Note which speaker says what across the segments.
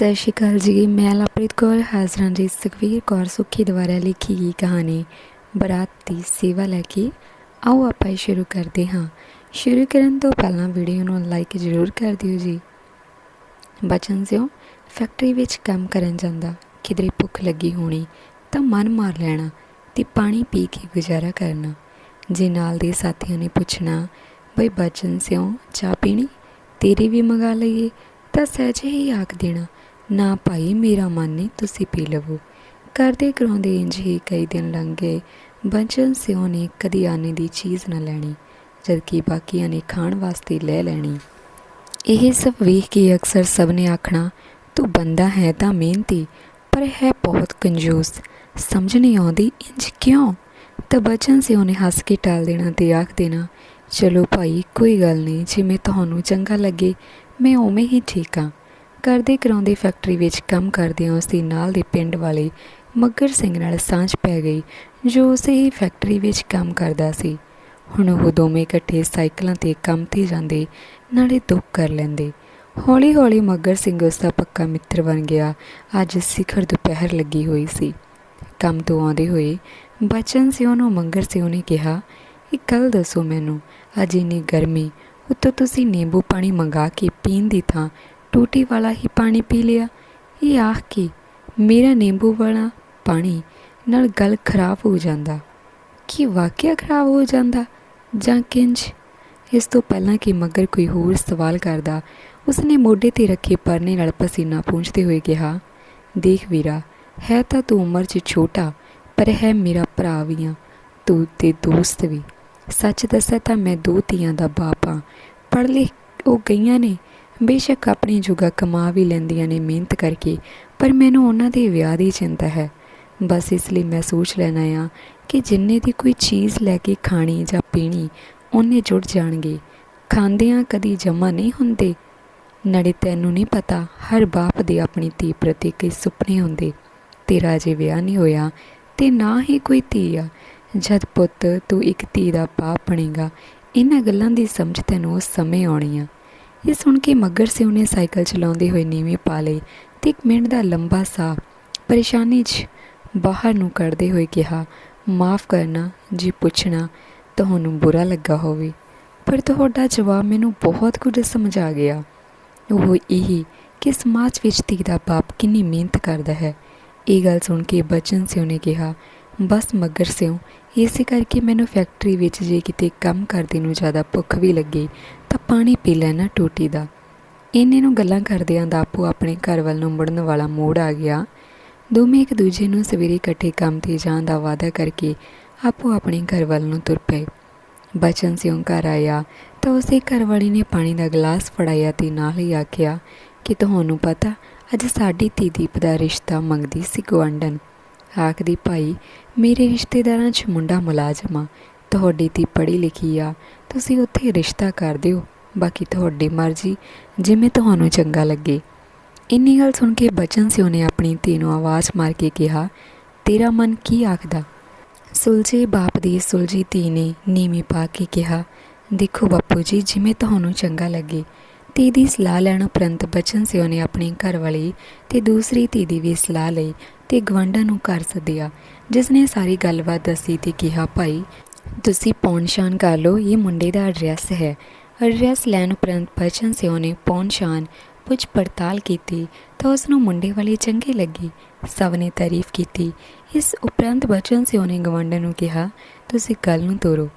Speaker 1: ਸਤਿ ਸ਼੍ਰੀ ਅਕਾਲ ਜੀ। ਮੈਂ ਲਵਪ੍ਰੀਤ ਕੌਰ, ਹਾਜ਼ਰਾਂ ਜੀ ਸੁਖਵੀਰ ਕੌਰ, ਸੁੱਖੀ ਦੁਆਰਾ ਲਿਖੀ ਗਈ ਕਹਾਣੀ, ਬਰਾਤ ਦੀ ਸੇਵਾ ਲੈ ਕੇ। ਆਓ ਆਪਾਂ ਸ਼ੁਰੂ ਕਰਦੇ ਹਾਂ। ਸ਼ੁਰੂ ਕਰਨ ਤੋਂ ਪਹਿਲਾਂ ਵੀਡੀਓ ਨੂੰ ਲਾਈਕ ਜ਼ਰੂਰ ਕਰ ਦਿਓ ਜੀ। ਬਚਨ ਸਿਓ, ਫੈਕਟਰੀ ਵਿੱਚ ਕੰਮ ਕਰਨ ਜਾਂਦਾ, ਕਿਧਰੇ ਭੁੱਖ ਲੱਗੀ ਹੋਣੀ, ਤਾਂ ਮਨ ਮਾਰ ਲੈਣਾ ਤੇ ਪਾਣੀ ਪੀ ਕੇ ਗੁਜ਼ਾਰਾ ਕਰਨਾ। ਜੇ ਨਾਲ ਦੇ ਸਾਥੀਆਂ ਨੇ ਪੁੱਛਣਾ, ਬਈ ਬਚਨ ਸਿਓ, ਚਾਹ ਪੀਣੀ? ਤੇਰੀ ਵੀ ਮੰਗਾ ਲਈਏ। ਤਾਂ ਸਹਿਜੇ ਹੀ ਆਖ ਦੇਣਾ ਨਾ ਭਾਈ ਮੇਰਾ ਮਨ ਨਹੀਂ ਤੁਸੀਂ ਪੀ ਲਵੋ। ਕਰਦੇ ਕਰਾਉਂਦੇ ਇੰਜ ਹੀ ਕਈ ਦਿਨ ਲੰਘ ਗਏ। ਬਚਨ ਸਿਓ ਨੇ ਕਦੀ ਆਨੇ ਦੀ ਚੀਜ਼ ਨਾ ਲੈਣੀ, ਜਦਕਿ ਬਾਕੀਆਂ ਨੇ ਖਾਣ ਵਾਸਤੇ ਲੈ ਲੈਣੀ। ਇਹ ਸਭ ਵੇਖ ਕੇ ਅਕਸਰ ਸਭ ਨੇ ਆਖਣਾ, ਤੂੰ ਬੰਦਾ ਹੈ ਤਾਂ ਮਿਹਨਤੀ, ਪਰ ਹੈ ਬਹੁਤ ਕੰਜੂਸ। ਸਮਝ ਨਹੀਂ ਆਉਂਦੀ, ਇੰਜ ਕਿਉਂ? ਤਾਂ ਬਚਨ ਸਿਓ ਨੇ ਹੱਸ ਕੇ ਟਾਲ ਦੇਣਾ ਤੇ ਆਖ ਦੇਣਾ, ਚਲੋ ਭਾਈ, ਕੋਈ ਗੱਲ ਨਹੀਂ, ਜਿਵੇਂ ਤੁਹਾਨੂੰ ਚੰਗਾ ਲੱਗੇ, ਮੈਂ ਉਵੇਂ ਹੀ ਠੀਕ ਹਾਂ ਕਰਦੇ ਕਰਾਉਂਦੇ ਫੈਕਟਰੀ ਵਿੱਚ ਕੰਮ ਕਰਦਿਆਂ ਉਸ ਦੇ ਨਾਲ ਦੇ ਪਿੰਡ ਵਾਲੇ ਮੱਗਰ ਸਿੰਘ ਨਾਲ ਸਾਂਝ ਪੈ ਗਈ, ਜੋ ਉਸੇ ਹੀ ਫੈਕਟਰੀ ਵਿੱਚ ਕੰਮ ਕਰਦਾ ਸੀ। ਹੁਣ ਉਹ ਦੋਵੇਂ ਇਕੱਠੇ ਸਾਈਕਲਾਂ ਤੇ ਕੰਮ ਤੇ ਜਾਂਦੇ, ਨਾਲੇ ਦੁੱਖ ਕਰ ਲੈਂਦੇ। ਹੌਲੀ ਹੌਲੀ ਮੱਗਰ ਸਿੰਘ ਉਸ ਦਾ ਪੱਕਾ ਮਿੱਤਰ ਬਣ ਗਿਆ। ਅੱਜ ਸਿਖਰ ਦੁਪਹਿਰ ਲੱਗੀ ਹੋਈ ਸੀ। ਕੰਮ ਤੋਂ ਆਉਂਦੇ ਹੋਏ ਬਚਨ ਸਿਓ ਨੂੰ ਮੰਗਰ ਸਿਓ ਨੇ ਕਿਹਾ, ਇੱਕ ਗੱਲ ਦੱਸੋ ਮੈਨੂੰ, ਅੱਜ ਇੰਨੀ ਗਰਮੀ, ਉੱਤੋਂ ਤੁਸੀਂ ਨਿੰਬੂ ਪਾਣੀ ਮੰਗਾ ਕੇ ਪੀਣ ਦੀ ਥਾਂ ਟੂਟੀ ਵਾਲਾ ਹੀ ਪਾਣੀ ਪੀ ਲਿਆ। ਇਹ ਆਖ ਕੇ ਮੇਰਾ ਨਿੰਬੂ ਵਾਲਾ ਪਾਣੀ ਨਾਲ ਗਲ ਖਰਾਬ ਹੋ ਜਾਂਦਾ। ਕੀ ਵਾਕਿਆ ਖਰਾਬ ਹੋ ਜਾਂਦਾ ਜਾਂ ਕਿੰਜ? ਇਸ ਤੋਂ ਪਹਿਲਾਂ ਕਿ ਮਗਰ ਕੋਈ ਹੋਰ ਸਵਾਲ ਕਰਦਾ, ਉਸਨੇ ਮੋਢੇ ਤੇ ਰੱਖੇ ਪਰਨੇ ਨਾਲ ਪਸੀਨਾ ਪੂੰਝਦੇ ਹੋਏ ਕਿਹਾ, ਦੇਖ ਵੀਰਾ, ਹੈ ਤਾਂ ਤੂੰ ਉਮਰ 'ਚ ਛੋਟਾ, ਪਰ ਹੈ ਮੇਰਾ ਭਰਾ ਵੀ ਆ ਤੂੰ ਤੇ ਦੋਸਤ ਵੀ। ਸੱਚ ਦੱਸਾਂ ਤਾਂ ਮੈਂ ਦੋ ਧੀਆਂ ਦਾ ਬਾਪ ਆ ਪੜ੍ਹ ਲਿਖ ਉਹ ਗਈਆਂ ਨੇ ਬੇਸ਼ੱਕ ਆਪਣੀ ਜੁਗਾ ਕਮਾ ਵੀ ਲੈਂਦੀਆਂ ਨੇ ਮਿਹਨਤ ਕਰਕੇ, ਪਰ ਮੈਨੂੰ ਉਹਨਾਂ ਦੇ ਵਿਆਹ ਦੀ ਚਿੰਤਾ ਹੈ। ਬਸ ਇਸ ਲਈ ਮੈਂ ਸੋਚ ਲੈਣਾ ਆ ਕਿ ਜਿੰਨੇ ਦੀ ਕੋਈ ਚੀਜ਼ ਲੈ ਕੇ ਖਾਣੀ ਜਾਂ ਪੀਣੀ, ਉਹਨੇ ਜੁੜ ਜਾਣਗੇ। ਖਾਂਦਿਆਂ ਕਦੀ ਜਮਾ ਨਹੀਂ ਹੁੰਦੇ। ਨੜੇ ਤੈਨੂੰ ਨਹੀਂ ਪਤਾ, ਹਰ ਬਾਪ ਦੇ ਆਪਣੀ ਧੀ ਪ੍ਰਤੀ ਕਈ ਸੁਪਨੇ ਹੁੰਦੇ। ਤੇਰਾ ਜੇ ਵਿਆਹ ਨਹੀਂ ਹੋਇਆ, ਤੇ ਨਾ ਹੀ ਕੋਈ ਧੀ ਆ। ਜਦ ਪੁੱਤ ਤੂੰ ਇੱਕ ਧੀ ਦਾ ਬਾਪ ਬਣੇਗਾ, ਇਹਨਾਂ ਗੱਲਾਂ ਦੀ ਸਮਝ ਤੈਨੂੰ ਉਸ ਸਮੇਂ ਆਉਣੀ ਆ। ਇਹ ਸੁਣ ਕੇ ਮੱਗਰ ਸਿਉ ਨੇ ਸਾਈਕਲ ਚਲਾਉਂਦੇ ਹੋਏ ਨੀਵੇਂ ਪਾ ਲਈ ਤੇ ਇੱਕ ਮਿੰਟ ਦਾ ਲੰਬਾ ਸਾਹ ਪਰੇਸ਼ਾਨੀ 'ਚ ਬਾਹਰ ਨੂੰ ਕੱਢਦੇ ਹੋਏ ਕਿਹਾ, ਮਾਫ ਕਰਨਾ, ਜੇ ਪੁੱਛਣਾ ਤੁਹਾਨੂੰ ਬੁਰਾ ਲੱਗਾ ਹੋਵੇ, ਪਰ ਤੁਹਾਡਾ ਜਵਾਬ ਮੈਨੂੰ ਬਹੁਤ ਕੁਝ ਸਮਝ ਆ ਗਿਆ। ਉਹ ਇਹ ਕਿ ਸਮਾਜ ਵਿੱਚ ਧੀ ਦਾ ਬਾਪ ਕਿੰਨੀ ਮਿਹਨਤ ਕਰਦਾ ਹੈ। ਇਹ ਗੱਲ ਸੁਣ ਕੇ ਬਚਨ ਸਿਉ ਨੇ ਕਿਹਾ, ਬਸ ਮੱਗਰ ਸਿਉ ਇਸੇ ਕਰਕੇ ਮੈਨੂੰ ਫੈਕਟਰੀ ਵਿੱਚ ਜੇ ਕਿਤੇ ਕੰਮ ਕਰਦੇ ਨੂੰ ਜ਼ਿਆਦਾ ਭੁੱਖ ਵੀ ਲੱਗੇ, ਤਾਂ ਪਾਣੀ ਪੀ ਲੈਣਾ ਟੂਟੀ ਦਾ। ਇੰਨੇ ਨੂੰ ਗੱਲਾਂ ਕਰਦਿਆਂ ਦਾ ਆਪੋ ਆਪਣੇ ਘਰ ਵੱਲ ਨੂੰ ਮੁੜਨ ਵਾਲਾ ਮੋੜ ਆ ਗਿਆ। ਦੋਵੇਂ ਇੱਕ ਦੂਜੇ ਨੂੰ ਸਵੇਰੇ ਇਕੱਠੇ ਕੰਮ ਤੇ ਜਾਣ ਦਾ ਵਾਅਦਾ ਕਰਕੇ ਆਪੋ ਆਪਣੇ ਘਰ ਵੱਲ ਨੂੰ ਤੁਰ ਪਏ। ਬਚਨ ਸਿਉਂ ਘਰ ਆਇਆ, ਤਾਂ ਉਸੇ ਘਰਵਾਲੀ ਨੇ ਪਾਣੀ ਦਾ ਗਲਾਸ ਫੜਾਇਆ ਤੇ ਨਾਲ ਹੀ ਆਖਿਆ, ਕਿ ਤੁਹਾਨੂੰ ਪਤਾ, ਅੱਜ ਸਾਡੀ ਧੀ ਦੀਪ ਦਾ ਰਿਸ਼ਤਾ ਮੰਗਦੀ ਸੀ ਗਵੰਡਨ ਆਖਦੀ ਭਾਈ, ਮੇਰੇ ਰਿਸ਼ਤੇਦਾਰਾਂ 'ਚ ਮੁੰਡਾ ਮੁਲਾਜ਼ਮ ਆ। ਤੁਹਾਡੀ ਧੀ ਪੜ੍ਹੀ ਲਿਖੀ ਆ। ਤੁਸੀਂ ਉੱਥੇ ਰਿਸ਼ਤਾ ਕਰ ਦਿਓ। ਬਾਕੀ ਤੁਹਾਡੀ ਮਰਜ਼ੀ, ਜਿਵੇਂ ਤੁਹਾਨੂੰ ਚੰਗਾ ਲੱਗੇ। ਇੰਨੀ ਗੱਲ ਸੁਣ ਕੇ ਬਚਨ ਸਿਉ ਨੇ ਆਪਣੀ ਧੀ ਨੂੰ ਆਵਾਜ਼ ਮਾਰ ਕੇ ਕਿਹਾ, ਤੇਰਾ ਮਨ ਕੀ ਆਖਦਾ? ਸੁਲਝੇ ਬਾਪ ਦੀ ਸੁਲਝੀ ਧੀ ਨੇ ਨੀਵੀਂ ਪਾ ਕੇ ਕਿਹਾ, ਦੇਖੋ ਬਾਪੂ ਜੀ, ਜਿਵੇਂ ਤੁਹਾਨੂੰ ਚੰਗਾ ਲੱਗੇ ਧੀ ਦੀ ਸਲਾਹ ਲੈਣ ਉਪਰੰਤ ਬਚਨ ਸਿਉ ਨੇ ਆਪਣੀ ਘਰਵਾਲੀ ਤੇ ਦੂਸਰੀ ਧੀ ਦੀ ਵੀ ਸਲਾਹ ਲਈ ਤੇ ਗਵੰਡਾ ਨੂੰ ਘਰ ਸੱਦਿਆ, ਜਿਸ ਨੇ ਸਾਰੀ ਗੱਲਬਾਤ ਦੱਸੀ ਤੇ ਕਿਹਾ, ਭਾਈ, ਤੁਸੀਂ ਪੌਣਸ਼ਾਨ ਕਰ ਲਓ, ਇਹ ਮੁੰਡੇ ਦਾ ਐਡਰੈਸ ਹੈ। ਐਡਰੈਸ ਲੈਣ ਉਪਰੰਤ ਬਚਨ ਸਿਓ ਨੇ ਪੌਣਸ਼ਾਨ ਪੁੱਛ ਪੜਤਾਲ ਕੀਤੀ ਤਾਂ ਉਸ ਨੂੰ ਮੁੰਡੇ ਵਾਲੀ ਚੰਗੀ ਲੱਗੀ, ਸਭ ਨੇ ਤਾਰੀਫ ਕੀਤੀ। ਇਸ ਉਪਰੰਤ ਬਚਨ ਸਿਉ ਨੇ ਗਵੰਡਾ ਨੂੰ ਕਿਹਾ, ਤੁਸੀਂ ਕੱਲ ਨੂੰ ਤੋਰੋ,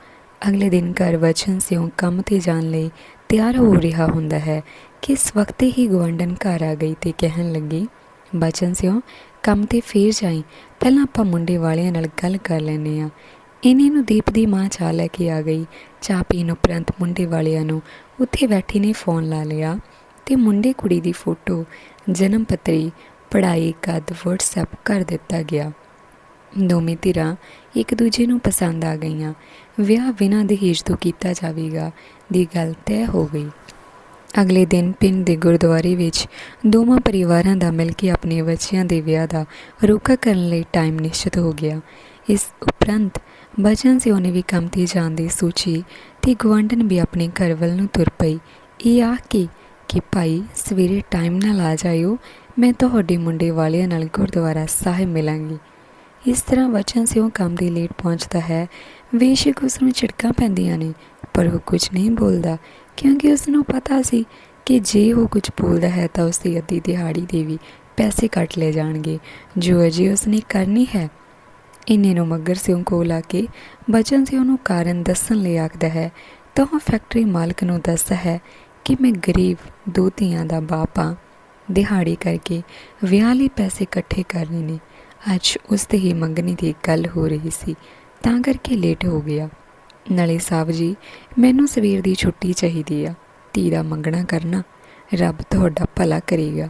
Speaker 1: ਅਗਲੇ ਦਿਨ ਘਰ ਬਚਨ ਸਿਓ ਕੰਮ ਤੇ ਜਾਣ ਲਈ ਤਿਆਰ ਹੋ ਰਿਹਾ ਹੁੰਦਾ ਹੈ ਕਿ ਇਸ ਵਕਤ ਹੀ ਗਵੰਡਨ ਘਰ ਆ ਗਈ ਤੇ ਕਹਿਣ ਲੱਗੀ, ਬਚਨ ਸਿਉ ਕੰਮ ਤੇ ਫੇਰ ਜਾਈ, ਪਹਿਲਾਂ ਆਪਾਂ ਮੁੰਡੇ ਵਾਲਿਆਂ ਨਾਲ ਗੱਲ ਕਰ ਲੈਨੇ ਆ ਇਹਨੇ ਨੂੰ ਦੀਪ ਦੀ ਮਾਂ ਚਾਹ ਲੈ ਕੇ ਆ ਗਈ। ਚਾਹ ਪੀਣ ਉਪਰੰਤ ਮੁੰਡੇ ਵਾਲਿਆਂ ਨੂੰ ਉੱਥੇ ਬੈਠੀ ਨੇ ਫੋਨ ਲਾ ਲਿਆ ਤੇ ਮੁੰਡੇ ਕੁੜੀ ਦੀ ਫੋਟੋ, ਜਨਮ ਪੱਤਰੀ, ਪੜ੍ਹਾਈ ਕਦ WhatsApp ਕਰ ਦਿੱਤਾ ਗਿਆ। ਦੋਵੇਂ ਧਿਰਾਂ ਇੱਕ ਦੂਜੇ ਨੂੰ ਪਸੰਦ ਆ ਗਈਆਂ। ਵਿਆਹ ਬਿਨਾਂ ਦਹੇਜ ਤੋਂ ਕੀਤਾ ਜਾਵੇਗਾ। ਦੀ ਗੱਲ ਤੈਅ ਹੋ ਗਈ। ਅਗਲੇ ਦਿਨ ਪਿੰਡ ਦੇ ਗੁਰਦੁਆਰੇ ਵਿੱਚ ਦੋਵਾਂ ਪਰਿਵਾਰਾਂ ਦਾ ਮਿਲ ਕੇ ਆਪਣੇ ਬੱਚਿਆਂ ਦੇ ਵਿਆਹ ਦਾ ਰੋਕਾ ਕਰਨ ਲਈ ਟਾਈਮ ਨਿਸ਼ਚਿਤ ਹੋ ਗਿਆ। ਇਸ ਉਪਰੰਤ ਬਚਨ ਸਿਓ ਨੇ ਵੀ ਕੰਮ ਤੇ ਜਾਣ ਦੀ ਸੋਚੀ ਤੇ ਗਵਾਂਡਨ ਵੀ ਆਪਣੇ ਘਰ ਵੱਲ ਨੂੰ ਤੁਰ ਪਈ। ਇਹ ਆਖ ਕੇ ਕਿ, ਭਾਈ, ਸਵੇਰੇ ਟਾਈਮ ਨਾਲ ਆ ਜਾਇਓ, ਮੈਂ ਤੁਹਾਡੇ ਮੁੰਡੇ ਵਾਲਿਆਂ ਨਾਲ ਗੁਰਦੁਆਰਾ ਸਾਹਿਬ ਮਿਲਾਂਗੀ। ਇਸ ਤਰ੍ਹਾਂ ਵਚਨ ਸਿਓ ਕੰਮ ਦੀ ਲੇਟ ਪਹੁੰਚਦਾ ਹੈ। ਬੇਸ਼ੱਕ ਉਸ ਨੂੰ ਝਿੜਕਾਂ ਪੈਂਦੀਆਂ ਨੇ। ਪਰ ਉਹ ਕੁਝ ਨਹੀਂ ਬੋਲਦਾ, ਕਿਉਂਕਿ ਉਸ ਨੂੰ ਪਤਾ ਸੀ ਕਿ ਜੇ ਉਹ ਕੁਝ ਬੋਲਦਾ ਹੈ ਤਾਂ ਉਸ ਦੀ ਅੱਧੀ ਦਿਹਾੜੀ ਦੇ ਵੀ ਪੈਸੇ ਕੱਟ ਲਏ ਜਾਣਗੇ, ਜੋ ਅਜੇ ਉਸ ਨੇ ਕਰਨੀ ਹੈ। ਇੰਨੇ ਨੂੰ ਮੱਗਰ ਸਿਉਂ ਕੋਲ ਆ ਕੇ ਬਚਨ ਸਿਉਂ ਨੂੰ ਕਾਰਨ ਦੱਸਣ ਲਈ ਆਖਦਾ ਹੈ, ਤਾਂ ਉਹ ਫੈਕਟਰੀ ਮਾਲਕ ਨੂੰ ਦੱਸਦਾ ਹੈ ਕਿ ਮੈਂ ਗਰੀਬ ਦੋ ਧੀਆਂ ਦਾ ਬਾਪ ਹਾਂ ਦਿਹਾੜੀ ਕਰਕੇ ਵਿਆਹ ਲਈ ਪੈਸੇ ਇਕੱਠੇ ਕਰਨੇ ਨੇ। ਅੱਜ ਉਸ ਤੇ ਹੀ ਮੰਗਣੀ ਦੀ ਗੱਲ ਹੋ ਰਹੀ ਸੀ, ਤਾਂ ਕਰਕੇ ਲੇਟ ਹੋ ਗਿਆ। ਨਲੇ ਸਾਹਿਬ ਜੀ, ਮੈਨੂੰ ਸਵੇਰ ਦੀ ਛੁੱਟੀ ਚਾਹੀਦੀ ਆ। ਧੀ ਦਾ ਮੰਗਣਾ ਕਰਨਾ, ਰੱਬ ਤੁਹਾਡਾ ਭਲਾ ਕਰੇਗਾ।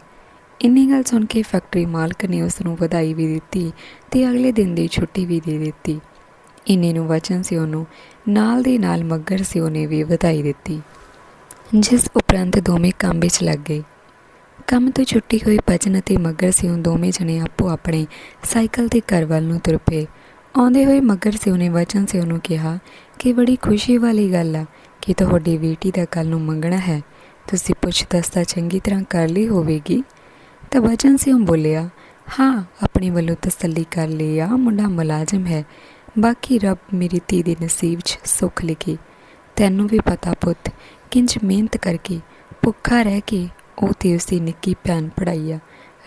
Speaker 1: ਇੰਨੀ ਗੱਲ ਸੁਣ ਕੇ ਫੈਕਟਰੀ ਮਾਲਕ ਨੇ ਉਸ ਨੂੰ ਵਧਾਈ ਵੀ ਦਿੱਤੀ ਤੇ ਅਗਲੇ ਦਿਨ ਦੀ ਛੁੱਟੀ ਵੀ ਦੇ ਦਿੱਤੀ। ਇੰਨੇ ਨੂੰ ਵਚਨ ਸਿਓ ਨੂੰ ਨਾਲ ਦੇ ਨਾਲ ਮੱਗਰ ਸਿਓ ਨੇ ਵੀ ਵਧਾਈ ਦਿੱਤੀ। ਜਿਸ ਉਪਰੰਤ ਦੋਵੇਂ ਕੰਮ ਵਿੱਚ ਲੱਗ ਗਏ। ਕੰਮ ਤੋਂ ਛੁੱਟੀ ਹੋਈ ਬਚਨ ਅਤੇ ਮੱਗਰ ਸਿਓ ਦੋਵੇਂ ਜਣੇ ਆਪੋ ਆਪਣੇ ਸਾਈਕਲ ਤੇ ਘਰ ਵੱਲ ਨੂੰ ਤੁਰ ਪਏ। ਆਉਂਦੇ ਹੋਏ ਮੱਗਰ ਸਿਓ ਨੇ ਵਚਨ ਸਿਓ ਨੂੰ ਕਿਹਾ ਕਿ ਬੜੀ ਖੁਸ਼ੀ ਵਾਲੀ ਗੱਲ ਆ ਕਿ ਤੁਹਾਡੀ ਬੇਟੀ ਦਾ ਕੱਲ ਨੂੰ ਮੰਗਣਾ ਹੈ। ਤੁਸੀਂ ਪੁੱਛ ਦੱਸਦਾ ਚੰਗੀ ਤਰ੍ਹਾਂ ਕਰ ਲਈ ਹੋਵੇਗੀ। ਤਾਂ ਵਚਨ ਸਿਓ ਬੋਲਿਆ, ਹਾਂ, ਆਪਣੇ ਵੱਲੋਂ ਤਸੱਲੀ ਕਰ ਲਈ ਆ, ਮੁੰਡਾ ਮੁਲਾਜ਼ਮ ਹੈ। ਬਾਕੀ ਰੱਬ ਮੇਰੀ ਧੀ ਦੇ ਨਸੀਬ 'ਚ ਸੁੱਖ ਲਿਖੇ। ਤੈਨੂੰ ਵੀ ਪਤਾ ਪੁੱਤ, ਕਿੰਜ ਮਿਹਨਤ ਕਰਕੇ ਭੁੱਖਾ ਰਹਿ ਕੇ ਉਹ ਤੇ ਉਸਦੀ ਨਿੱਕੀ ਭੈਣ ਪੜਾਈ ਆ।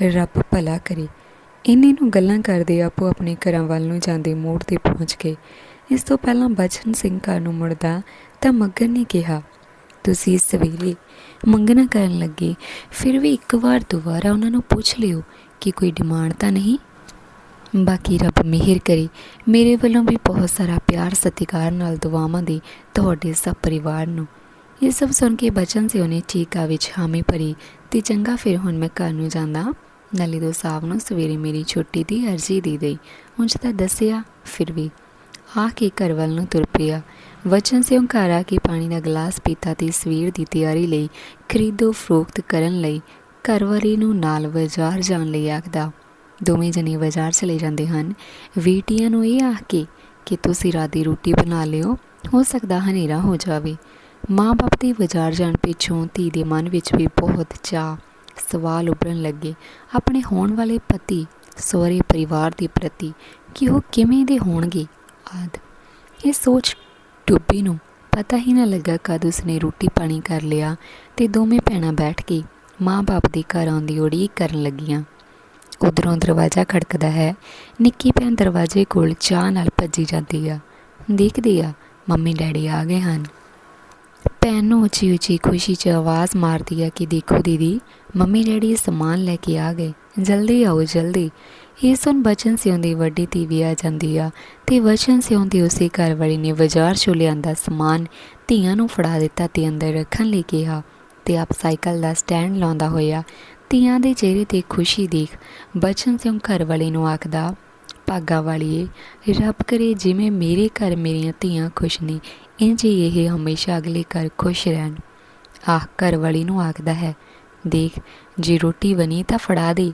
Speaker 1: ਰੱਬ ਭਲਾ ਕਰੇ ਇੰਨੇ ਨੂੰ ਗੱਲਾਂ ਕਰਦੇ ਆਪੋ ਆਪਣੇ ਘਰਾਂ ਵੱਲ ਨੂੰ ਜਾਂਦੇ ਮੋੜ ਤੇ ਪਹੁੰਚ ਗਏ। ਇਸ ਤੋਂ ਪਹਿਲਾਂ ਬਚਨ ਸਿੰਘ ਘਰ ਨੂੰ ਮੁੜਦਾ ਤਾਂ ਮੱਗਰ ਨੇ ਕਿਹਾ, ਤੁਸੀਂ ਇਸ ਵੇਲੇ ਮੰਗਣਾ ਕਰਨ ਲੱਗੇ, ਫਿਰ ਵੀ ਇੱਕ ਵਾਰ ਦੁਬਾਰਾ ਉਹਨਾਂ ਨੂੰ ਪੁੱਛ ਲਿਓ ਕਿ ਕੋਈ ਡਿਮਾਂਡ ਤਾਂ ਨਹੀਂ? ਬਾਕੀ ਰੱਬ ਮਿਹਰ ਕਰੇ, ਮੇਰੇ ਵੱਲੋਂ ਵੀ ਬਹੁਤ ਸਾਰਾ ਪਿਆਰ ਸਤਿਕਾਰ ਨਾਲ ਦੁਆਵਾਂ ਦੇ ਤੁਹਾਡੇ ਸਭ ਪਰਿਵਾਰ ਨੂੰ। ਇਹ ਸਭ ਸੁਣ ਕੇ ਬਚਨ ਸਿੰਘ ਨੇ ਚੀਕਾ ਵਿੱਚ ਹਾਮੀ ਭਰੀ ਤੇ ਚੰਗਾ ਫਿਰ ਹੁਣ ਮੈਂ ਘਰ ਨੂੰ ਜਾਂਦਾ ਨਲੀਦੋ ਸਾਹਿਬ ਨੂੰ ਸਵੇਰੇ ਮੇਰੀ ਛੁੱਟੀ ਦੀ ਅਰਜ਼ੀ ਦੇ ਗਈ ਉਂਝ ਤਾਂ ਦੱਸਿਆ, ਫਿਰ ਵੀ ਆ ਕੇ ਘਰ ਵੱਲ ਨੂੰ ਤੁਰ ਪਿਆ। ਵਚਨ ਸੇ ਘਰ ਆ ਕੇ ਪਾਣੀ ਦਾ ਗਲਾਸ ਪੀਤਾ ਤੇ ਸਵੇਰ ਦੀ ਤਿਆਰੀ ਲਈ ਖਰੀਦੋ ਫਰੋਖਤ ਕਰਨ ਲਈ ਘਰਵਾਲੀ ਨੂੰ ਨਾਲ ਬਾਜ਼ਾਰ ਜਾਣ ਲਈ ਆਖਦਾ। ਦੋਵੇਂ ਜਣੇ ਬਾਜ਼ਾਰ ਚਲੇ ਜਾਂਦੇ ਹਨ। ਵੀਟੀਆਂ ਨੂੰ ਇਹ ਆਖ ਕੇ ਕਿ ਤੁਸੀਂ ਰਾਤ ਰੋਟੀ ਬਣਾ ਲਿਓ, ਹੋ ਸਕਦਾ ਹਨੇਰਾ ਹੋ ਜਾਵੇ। ਮਾਂ-ਬਾਪ ਦੇ ਬਾਜ਼ਾਰ ਜਾਣ ਪਿੱਛੋਂ ਧੀ ਦੇ ਮਨ ਵਿੱਚ ਵੀ ਬਹੁਤ ਚਾਅ ਸਵਾਲ ਉੱਭਰਨ ਲੱਗੇ। ਆਪਣੇ ਹੋਣ ਵਾਲੇ ਪਤੀ, ਸਹੁਰੇ ਪਰਿਵਾਰ ਦੇ ਪ੍ਰਤੀ ਕਿ ਉਹ ਕਿਵੇਂ ਦੇ ਹੋਣਗੇ? ਆਦ। ਇਹ ਸੋਚ ਡੁੱਬੀ ਨੂੰ ਪਤਾ ਹੀ ਨਾ ਲੱਗਾ ਕਦ ਉਸਨੇ ਰੋਟੀ ਪਾਣੀ ਕਰ ਲਿਆ ਤੇ ਦੋਵੇਂ ਭੈਣਾਂ ਬੈਠ ਕੇ ਮਾਂ-ਬਾਪ ਦੇ ਘਰ ਆਉਂਦੀ ਉਡੀਕ ਕਰਨ ਲੱਗੀਆਂ। ਉਧਰੋਂ ਦਰਵਾਜ਼ਾ ਖੜਕਦਾ ਹੈ। ਨਿੱਕੀ ਭੈਣ ਦਰਵਾਜ਼ੇ ਕੋਲ ਚਾਹ ਨਾਲ ਭੱਜੀ ਜਾਂਦੀ ਆ। ਦੇਖਦੀ ਆ ਮੰਮੀ ਡੈਡੀ ਆ ਗਏ ਹਨ। ਭੈਣ ਨੂੰ ਉੱਚੀ ਉੱਚੀ ਖੁਸ਼ੀ 'ਚ ਆਵਾਜ਼ ਮਾਰਦੀ ਆ ਕਿ ਦੇਖੋ ਦੀਦੀ, ਮੰਮੀ ਡੈਡੀ ਸਮਾਨ ਲੈ ਕੇ ਆ ਗਏ। ਜਲਦੀ ਆਓ, ਜਲਦੀ। ਇਹ ਸੁਣ ਬਚਨ ਸਿਉਂ ਦੀ ਵੱਡੀ ਧੀ ਵੀ ਆ ਜਾਂਦੀ ਆ ਤੇ ਵਚਨ ਸਿਉਂ ਦੀ ਉਸੇ ਘਰਵਾਲੀ ਨੇ ਬਾਜ਼ਾਰ ਚੋਂ ਲਿਆਂਦਾ ਸਮਾਨ ਧੀਆਂ ਨੂੰ ਫੜਾ ਦਿੱਤਾ ਤੇ ਅੰਦਰ ਰੱਖਣ ਲਈ ਕਿਹਾ। ਤੇ ਆਪ ਸਾਈਕਲ ਦਾ ਸਟੈਂਡ ਲਾਉਂਦਾ ਹੋਇਆ ਧੀਆਂ ਦੇ ਚਿਹਰੇ ਤੇ ਖੁਸ਼ੀ ਦੇਖ ਬਚਨ ਸਿੰਘ ਘਰਵਾਲੀ ਨੂੰ ਆਖਦਾ, ਭਾਗਾ ਵਾਲੀਏ, ਰੱਬ ਕਰੇ ਜਿਵੇਂ ਮੇਰੇ ਘਰ ਮੇਰੀਆਂ ਧੀਆਂ ਖੁਸ਼ ਨੇ ਇੰਜ ਹੀ ਇਹ ਹਮੇਸ਼ਾ ਅਗਲੇ ਘਰ ਖੁਸ਼ ਰਹਿਣ। ਆਹ ਘਰ ਵਾਲੀ ਨੂੰ ਆਖਦਾ ਹੈ, ਦੇਖ, ਜੇ ਰੋਟੀ ਬਣੀ ਤਾਂ ਫੜਾ ਦੇ।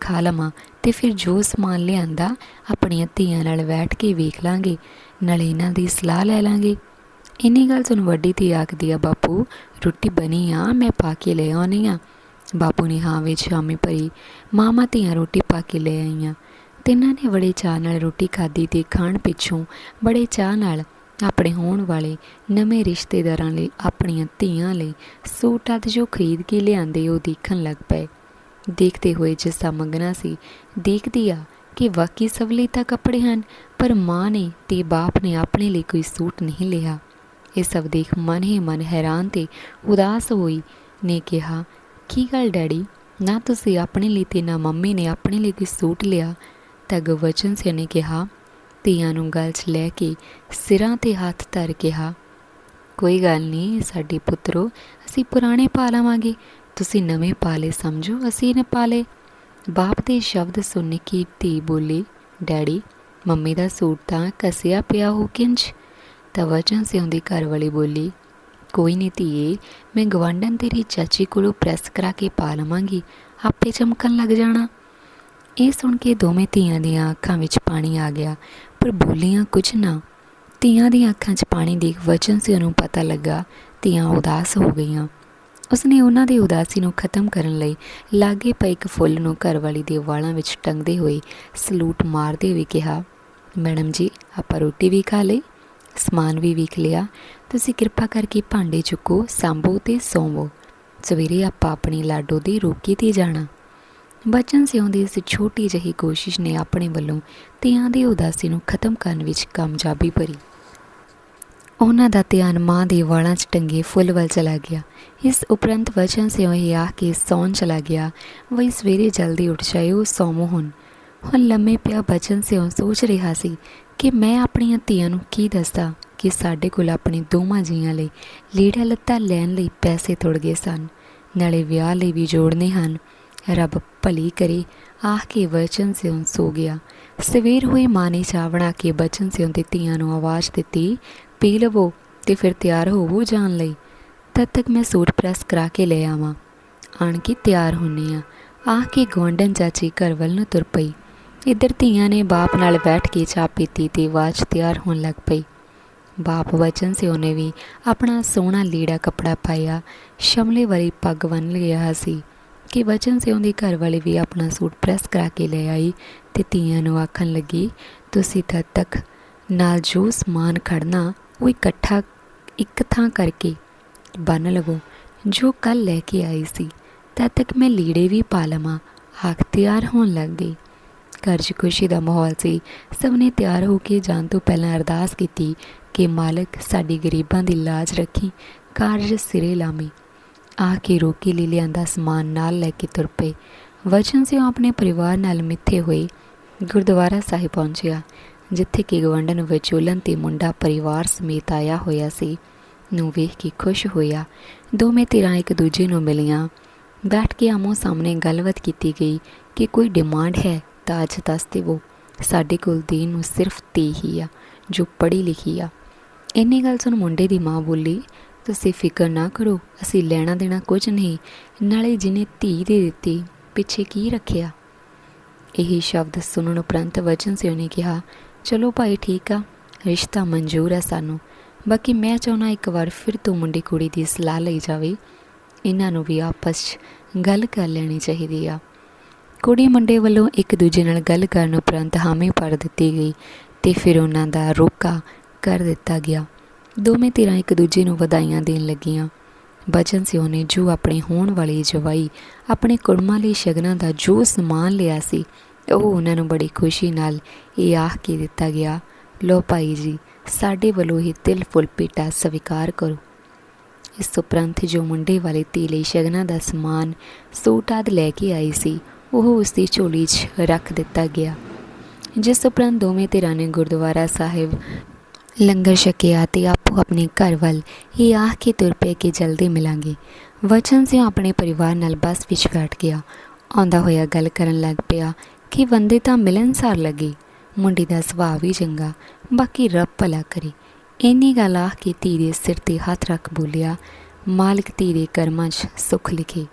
Speaker 1: ਖਾ ਲਵਾਂ ਤੇ ਫਿਰ ਜੋ ਸਮਾਨ ਲਿਆਂਦਾ, ਆਪਣੀਆਂ ਧੀਆਂ ਨਾਲ ਬੈਠ ਕੇ ਵੇਖ ਲਾਂਗੇ, ਨਾਲੇ ਇਹਨਾਂ ਦੀ ਸਲਾਹ ਲੈ ਲਾਂਗੇ। ਇੰਨੀ ਗੱਲ ਸੁਣ ਵੱਡੀ ਧੀ ਆਖਦੀ ਆ, ਬਾਪੂ, ਰੋਟੀ ਬਣੀ ਆ, ਮੈਂ ਪਾ ਕੇ ਲੈ ਆਉਣੀ ਆ। ਬਾਪੂ ਨੇ ਹਾਂ ਵਿੱਚ ਸ਼ਾਮੀ ਭਰੀ, ਮਾਮਾ ਧੀਆਂ ਰੋਟੀ ਪਾ ਕੇ ਲੈ ਆਈਆਂ। ਤਿੰਨਾਂ ਨੇ ਬੜੇ ਚਾਅ ਨਾਲ ਰੋਟੀ ਖਾਧੀ ਤੇ ਖਾਣ ਪਿੱਛੋਂ ਬੜੇ ਚਾਅ ਨਾਲ ਆਪਣੇ ਹੋਣ ਵਾਲੇ ਨਵੇਂ ਰਿਸ਼ਤੇਦਾਰਾਂ ਲਈ, ਆਪਣੀਆਂ ਧੀਆਂ ਲਈ ਸੂਟ ਅੱਜ ਜੋ ਖਰੀਦ ਕੇ ਲਿਆਂਦੇ, ਉਹ ਦੇਖਣ ਲੱਗ ਪਏ। ਦੇਖਦੇ ਹੋਏ ਜਿਸ ਦਾ ਮੰਗਣਾ ਸੀ, ਦੇਖਦੀ ਆ ਕਿ ਵਾਕਈ ਸਭ ਲਈ ਤਾਂ ਕੱਪੜੇ ਹਨ, ਪਰ ਮਾਂ ਨੇ ਤੇ ਬਾਪ ਨੇ ਆਪਣੇ ਲਈ ਕੋਈ ਸੂਟ ਨਹੀਂ ਲਿਆ। ਇਹ ਸਭ ਦੇਖ ਮਨ ਹੀ ਮਨ ਹੈਰਾਨ ਤੇ ਉਦਾਸ ਹੋਈ ਨੇ ਕਿਹਾ, ਕੀ ਗੱਲ ਡੈਡੀ? ਨਾ ਤੁਸੀਂ ਆਪਣੇ ਲਈ ਤੇ ਨਾ ਮੰਮੀ ਨੇ ਆਪਣੇ ਲਈ ਕੋਈ ਸੂਟ ਲਿਆ? ਤਾਂ ਗਵਚਨ ਸਿੰਘ ਨੇ ਕਿਹਾ ਧੀਆਂ ਨੂੰ ਗਲ 'ਚ ਲੈ ਕੇ ਸਿਰਾਂ ਤੇ ਹੱਥ ਧਰ ਕਿਹਾ, ਕੋਈ ਗੱਲ ਨਹੀਂ, ਸਾਡੇ ਪੁੱਤਰੋ, ਅਸੀਂ ਪੁਰਾਣੇ ਪਾ ਲਵਾਂਗੇ ਤੁਸੀਂ ਨਵੇਂ ਪਾਲੇ ਸਮਝੋ, ਅਸੀਂ ਨੇ ਪਾਲੇ। ਬਾਪ ਦੇ ਸ਼ਬਦ ਸੁਣ ਕੇ ਧੀ ਬੋਲੀ, ਡੈਡੀ, ਮੰਮੀ ਦਾ ਸੂਟ ਤਾਂ ਕਸਿਆ ਪਿਆ ਹੋ ਕਿੰਜ? ਤਾਂ ਵਚਨ ਸੇ ਉਹਦੀ ਘਰ ਵਾਲੀ ਬੋਲੀ, ਕੋਈ ਨਹੀਂ ਧੀਏ, ਮੈਂ ਗਵਾਂਡਨ ਤੇਰੀ ਚਾਚੀ ਕੋਲੋਂ ਪ੍ਰੈਸ ਕਰਾ ਕੇ ਪਾ ਲਵਾਂਗੀ, ਆਪੇ ਚਮਕਣ ਲੱਗ ਜਾਣਾ। ਇਹ ਸੁਣ ਕੇ ਦੋਵੇਂ ਧੀਆਂ ਦੀਆਂ ਅੱਖਾਂ ਵਿੱਚ ਪਾਣੀ ਆ ਗਿਆ। ਪਰ ਬੋਲੀਆਂ ਕੁਝ ਨਾ। ਧੀਆਂ ਦੀਆਂ ਅੱਖਾਂ 'ਚ ਪਾਣੀ ਦੇਖ ਵਚਨ ਸੇ, ਉਹਨੂੰ ਪਤਾ ਲੱਗਾ, ਧੀਆਂ ਉਦਾਸ ਹੋ ਗਈਆਂ। ਉਸਨੇ ਉਹਨਾਂ ਦੀ ਉਦਾਸੀ ਨੂੰ ਖਤਮ ਕਰਨ ਲਈ ਲਾਗੇ ਪਏ ਇੱਕ ਫੁੱਲ ਨੂੰ ਘਰਵਾਲੀ ਦੇ ਵਾਲਾਂ ਵਿੱਚ ਟੰਗਦੇ ਹੋਏ ਸਲੂਟ ਮਾਰਦੇ ਹੋਏ ਕਿਹਾ, ਮੈਡਮ ਜੀ, ਆਪਾਂ ਰੋਟੀ ਵੀ ਖਾ ਲਈ, ਸਮਾਨ ਵੀ ਵੇਖ ਲਿਆ। ਤੁਸੀਂ ਕਿਰਪਾ ਕਰਕੇ ਭਾਂਡੇ ਚੁੱਕੋ, ਸਾਂਭੋ ਤੇ ਸੌਂਵੋ। ਸਵੇਰੇ ਆਪਾਂ ਆਪਣੀ ਲਾਡੋ ਦੀ ਰੋਕੀ ਤੇ ਜਾਣਾ। ਬਚਨ ਸਿਉਂ ਦੀ ਇਸ ਛੋਟੀ ਜਿਹੀ ਕੋਸ਼ਿਸ਼ ਨੇ ਆਪਣੇ ਵੱਲੋਂ ਧੀਆਂ ਦੀ ਉਦਾਸੀ ਨੂੰ ਖਤਮ ਕਰਨ ਵਿੱਚ ਕਾਮਯਾਬੀ ਭਰੀ। ਉਹਨਾਂ ਦਾ ਧਿਆਨ ਮਾਂ ਦੇ ਵਾਲਾਂ 'ਚ ਟੰਗੇ ਫੁੱਲ ਵੱਲ ਚਲਾ ਗਿਆ। ਇਸ ਉਪਰੰਤ ਵਚਨ ਸਿਉਂ ਹੀ ਆਖ ਕੇ ਸੌਣ ਚਲਾ ਗਿਆ। ਵਈ ਸਵੇਰੇ ਜਲਦੀ ਉੱਠ ਜਾਇਓ ਸੌਮੋ ਹੁਣ। ਹੁਣ ਲੰਮੇ ਪਿਆ ਬਚਨ ਸਿਉਂ ਸੋਚ ਰਿਹਾ ਸੀ ਕਿ ਮੈਂ ਆਪਣੀਆਂ ਧੀਆਂ ਨੂੰ ਕੀ ਦੱਸਦਾ ਕਿ ਸਾਡੇ ਕੋਲ ਆਪਣੇ ਦੋਵਾਂ ਜੀਆਂ ਲਈ ਲੀੜਾ ਲੱਤਾ ਲੈਣ ਲਈ ਪੈਸੇ ਥੁੜ ਗਏ ਸਨ। ਨਾਲੇ ਵਿਆਹ ਲਈ ਵੀ ਜੋੜਨੇ ਹਨ। ਰੱਬ ਭਲੀ ਕਰੇ ਆਹ ਕੇ ਵਚਨ ਸਿਉਂ ਸੋ ਗਿਆ। ਸਵੇਰ ਹੋਈ ਮਾਂ ਨੇ ਚਾਹ ਬਣਾ ਕੇ ਬਚਨ ਸਿਉਂ ਦੀ ਧੀਆਂ ਨੂੰ ਆਵਾਜ਼ ਦਿੱਤੀ, ਪੀ ਲਵੋ ਤੇ ਫਿਰ ਤਿਆਰ ਹੋਵੋ ਜਾਣ ਲਈ। ਤਦ ਤੱਕ ਮੈਂ ਸੂਟ ਪ੍ਰੈਸ ਕਰਾ ਕੇ ਲੈ ਆਵਾਂ। ਆਣ ਕੇ ਤਿਆਰ ਹੁੰਨੇ ਆ। ਆਖ ਕੇ ਗਵੰਡਨ ਚਾਚੀ ਘਰ ਵੱਲ ਨੂੰ ਤੁਰ ਪਈ। ਇੱਧਰ ਧੀਆਂ ਨੇ ਬਾਪ ਨਾਲ ਬੈਠ ਕੇ ਚਾਹ ਪੀਤੀ ਤੇ ਆਵਾਜ਼ ਤਿਆਰ ਹੋਣ ਲੱਗ ਪਈ। ਬਾਪ ਵਚਨ ਸੀ ਉਹਨੇ ਵੀ ਆਪਣਾ ਸੋਹਣਾ ਲੀੜਾ ਕਪੜਾ ਪਾਇਆ, ਸ਼ਮਲੇ ਵਾਲੀ ਪੱਗ ਬੰਨ ਲਿਆ ਸੀ। ਕਿ ਵਚਨ ਸਿਉਂ ਦੀ ਘਰ ਵਾਲੇ ਵੀ ਆਪਣਾ ਸੂਟ ਪ੍ਰੈਸ ਕਰਾ ਕੇ ਲੈ ਆਈ ਤੇ ਧੀਆਂ ਨੂੰ ਆਖਣ ਲੱਗੀ, ਤੁਸੀਂ ਤਦ ਤੱਕ ਨਾਲ ਜੋ ਸਮਾਨ ਖੜਨਾ ਉਹ ਇਕੱਠਾ, ਇੱਕ ਥਾਂ ਕਰਕੇ ਬੰਨ ਲਵੋ। ਜੋ ਕੱਲ ਲੈ ਕੇ ਆਈ ਸੀ, ਤਦ ਤੱਕ ਮੈਂ ਲੀੜੇ ਵੀ ਪਾ ਲਵਾਂ। ਆਖ, ਤਿਆਰ ਹੋਣ ਲੱਗ ਗਈ। ਘਰ 'ਚ ਖੁਸ਼ੀ ਦਾ ਮਾਹੌਲ ਸੀ। ਸਭ ਨੇ ਤਿਆਰ ਹੋ ਕੇ ਜਾਣ ਤੋਂ ਪਹਿਲਾਂ ਅਰਦਾਸ ਕੀਤੀ ਕਿ ਮਾਲਕ ਸਾਡੀ ਗਰੀਬਾਂ ਦੀ ਲਾਜ ਰੱਖੀ, ਕਾਰਜ ਸਿਰੇ ਲਾਮੀ ਆ ਕੇ ਰੋਕੀ ਲਈ ਲਿਆਂਦਾ ਸਮਾਨ ਨਾਲ ਲੈ ਕੇ ਤੁਰ ਪਏ। ਵਚਨ ਸਿੰਘ ਆਪਣੇ ਪਰਿਵਾਰ ਨਾਲ ਮਿੱਥੇ ਹੋਏ। ਗੁਰਦੁਆਰਾ ਸਾਹਿਬ ਪਹੁੰਚਿਆ, ਜਿੱਥੇ ਕਿ ਗਵੰਡਨ ਵਿਚੋਲਨ ਤੇ ਮੁੰਡਾ ਪਰਿਵਾਰ ਸਮੇਤ ਆਇਆ ਹੋਇਆ ਸੀ। ਨੂੰ ਵੇਖ ਕੇ ਖੁਸ਼ ਹੋਇਆ। ਦੋਵੇਂ ਧਿਰਾਂ ਇੱਕ ਦੂਜੇ ਨੂੰ ਮਿਲੀਆਂ। ਬੈਠ ਕੇ ਆਮੋ ਸਾਹਮਣੇ ਗੱਲਬਾਤ ਕੀਤੀ ਗਈ ਕਿ ਕੋਈ ਡਿਮਾਂਡ ਹੈ ਤਾਂ ਅੱਜ ਦੱਸ ਦੇਵੋ। ਸਾਡੇ ਕੋਲ ਦੀਨ ਨੂੰ ਸਿਰਫ ਤੀ ਹੀ ਆ, ਜੋ ਪੜ੍ਹੀ ਲਿਖੀ ਆ। ਇੰਨੀ ਗੱਲ ਸੁਣ ਮੁੰਡੇ ਦੀ ਮਾਂ ਬੋਲੀ, ਤੁਸੀਂ ਫਿਕਰ ਨਾ ਕਰੋ, ਅਸੀਂ ਲੈਣਾ ਦੇਣਾ ਕੁਝ ਨਹੀਂ। ਨਾਲੇ ਜਿਹਨੇ ਧੀ ਦੇ ਦਿੱਤੀ, ਪਿੱਛੇ ਕੀ ਰੱਖਿਆ? ਇਹ ਸ਼ਬਦ ਸੁਣਨ ਉਪਰੰਤ ਵਚਨ ਸਿਓ ਨੇ ਕਿਹਾ, ਚਲੋ ਭਾਈ ਠੀਕ ਆ, ਰਿਸ਼ਤਾ ਮਨਜ਼ੂਰ ਹੈ ਸਾਨੂੰ। ਬਾਕੀ ਮੈਂ ਚਾਹੁੰਦਾ ਇੱਕ ਵਾਰ ਫਿਰ ਤੋਂ ਮੁੰਡੇ ਕੁੜੀ ਦੀ ਸਲਾਹ ਲਈ ਜਾਵੇ। ਇਹਨਾਂ ਨੂੰ ਵੀ ਆਪਸ 'ਚ ਗੱਲ ਕਰ ਲੈਣੀ ਚਾਹੀਦੀ ਆ। ਕੁੜੀ ਮੁੰਡੇ ਵੱਲੋਂ ਇੱਕ ਦੂਜੇ ਨਾਲ ਗੱਲ ਕਰਨ ਉਪਰੰਤ ਹਾਮੀ ਭਰ ਦਿੱਤੀ ਗਈ ਤੇ ਫਿਰ ਉਹਨਾਂ ਦਾ ਰੋਕਾ ਕਰ ਦਿੱਤਾ ਗਿਆ। ਦੋਵੇਂ ਧਿਰਾਂ ਇੱਕ ਦੂਜੇ ਨੂੰ ਵਧਾਈਆਂ ਦੇਣ ਲੱਗੀਆਂ। ਬਚਨ ਸਿਉ ਨੇ ਜੋ ਆਪਣੇ ਹੋਣ ਵਾਲੀ ਜਵਾਈ ਆਪਣੇ ਕੁੜਮਾਂ ਲਈ ਸ਼ਗਨਾਂ ਦਾ ਜੋ ਸਮਾਨ ਲਿਆ ਸੀ ਉਹ ਉਹਨਾਂ ਨੂੰ ਬੜੀ ਖੁਸ਼ੀ ਨਾਲ ਇਹ ਆਖ ਕੇ ਦਿੱਤਾ ਗਿਆ ਲੋ ਭਾਈ ਜੀ, ਸਾਡੇ ਵੱਲੋਂ ਹੀ ਤਿਲ ਫੁੱਲ ਪੀਟਾ ਸਵੀਕਾਰ ਕਰੋ। ਇਸ ਉਪਰੰਤ ਜੋ ਮੁੰਡੇ ਵਾਲੇ ਧੀ ਲਈ ਸ਼ਗਨਾਂ ਦਾ ਸਮਾਨ, ਸੂਟ ਆਦਿ ਲੈ ਕੇ ਆਈ ਸੀ, ਉਹ ਉਸ ਦੀ ਝੋਲੀ 'ਚ ਰੱਖ ਦਿੱਤਾ ਗਿਆ। ਜਿਸ ਉਪਰੰਤ ਦੋਵੇਂ ਧਿਰਾਂ ਨੇ ਗੁਰਦੁਆਰਾ ਸਾਹਿਬ ਲੰਗਰ ਛਕਿਆ ਤੇ ਆਪੋ ਆਪਣੇ ਘਰ ਵੱਲ ਇਹ ਆਖ ਕੇ ਤੁਰ ਪਏ ਕਿ ਜਲਦੀ ਮਿਲਾਂਗੇ। ਵਚਨ ਸਿੰਘ ਆਪਣੇ ਪਰਿਵਾਰ ਨਾਲ ਬੱਸ ਵਿੱਚ ਬੈਠ ਗਿਆ। ਆਉਂਦਾ ਹੋਇਆ ਗੱਲ ਕਰਨ ਲੱਗ ਪਿਆ ਕਿ ਬੰਦੇ ਤਾਂ ਮਿਲਨਸਾਰ ਲੱਗੇ। ਮੁੰਡੇ ਦਾ ਸੁਭਾਅ ਵੀ ਚੰਗਾ, ਬਾਕੀ ਰੱਬ ਭਲਾ ਕਰੇ। ਇੰਨੀ ਗੱਲ ਆਖ ਕੇ ਧੀ ਦੇ ਸਿਰ ਤੇ ਹੱਥ ਰੱਖ ਬੋਲਿਆ, ਮਾਲਕ ਧੀ ਦੇ ਕਰਮਾਂ 'ਚ ਸੁੱਖ ਲਿਖੇ।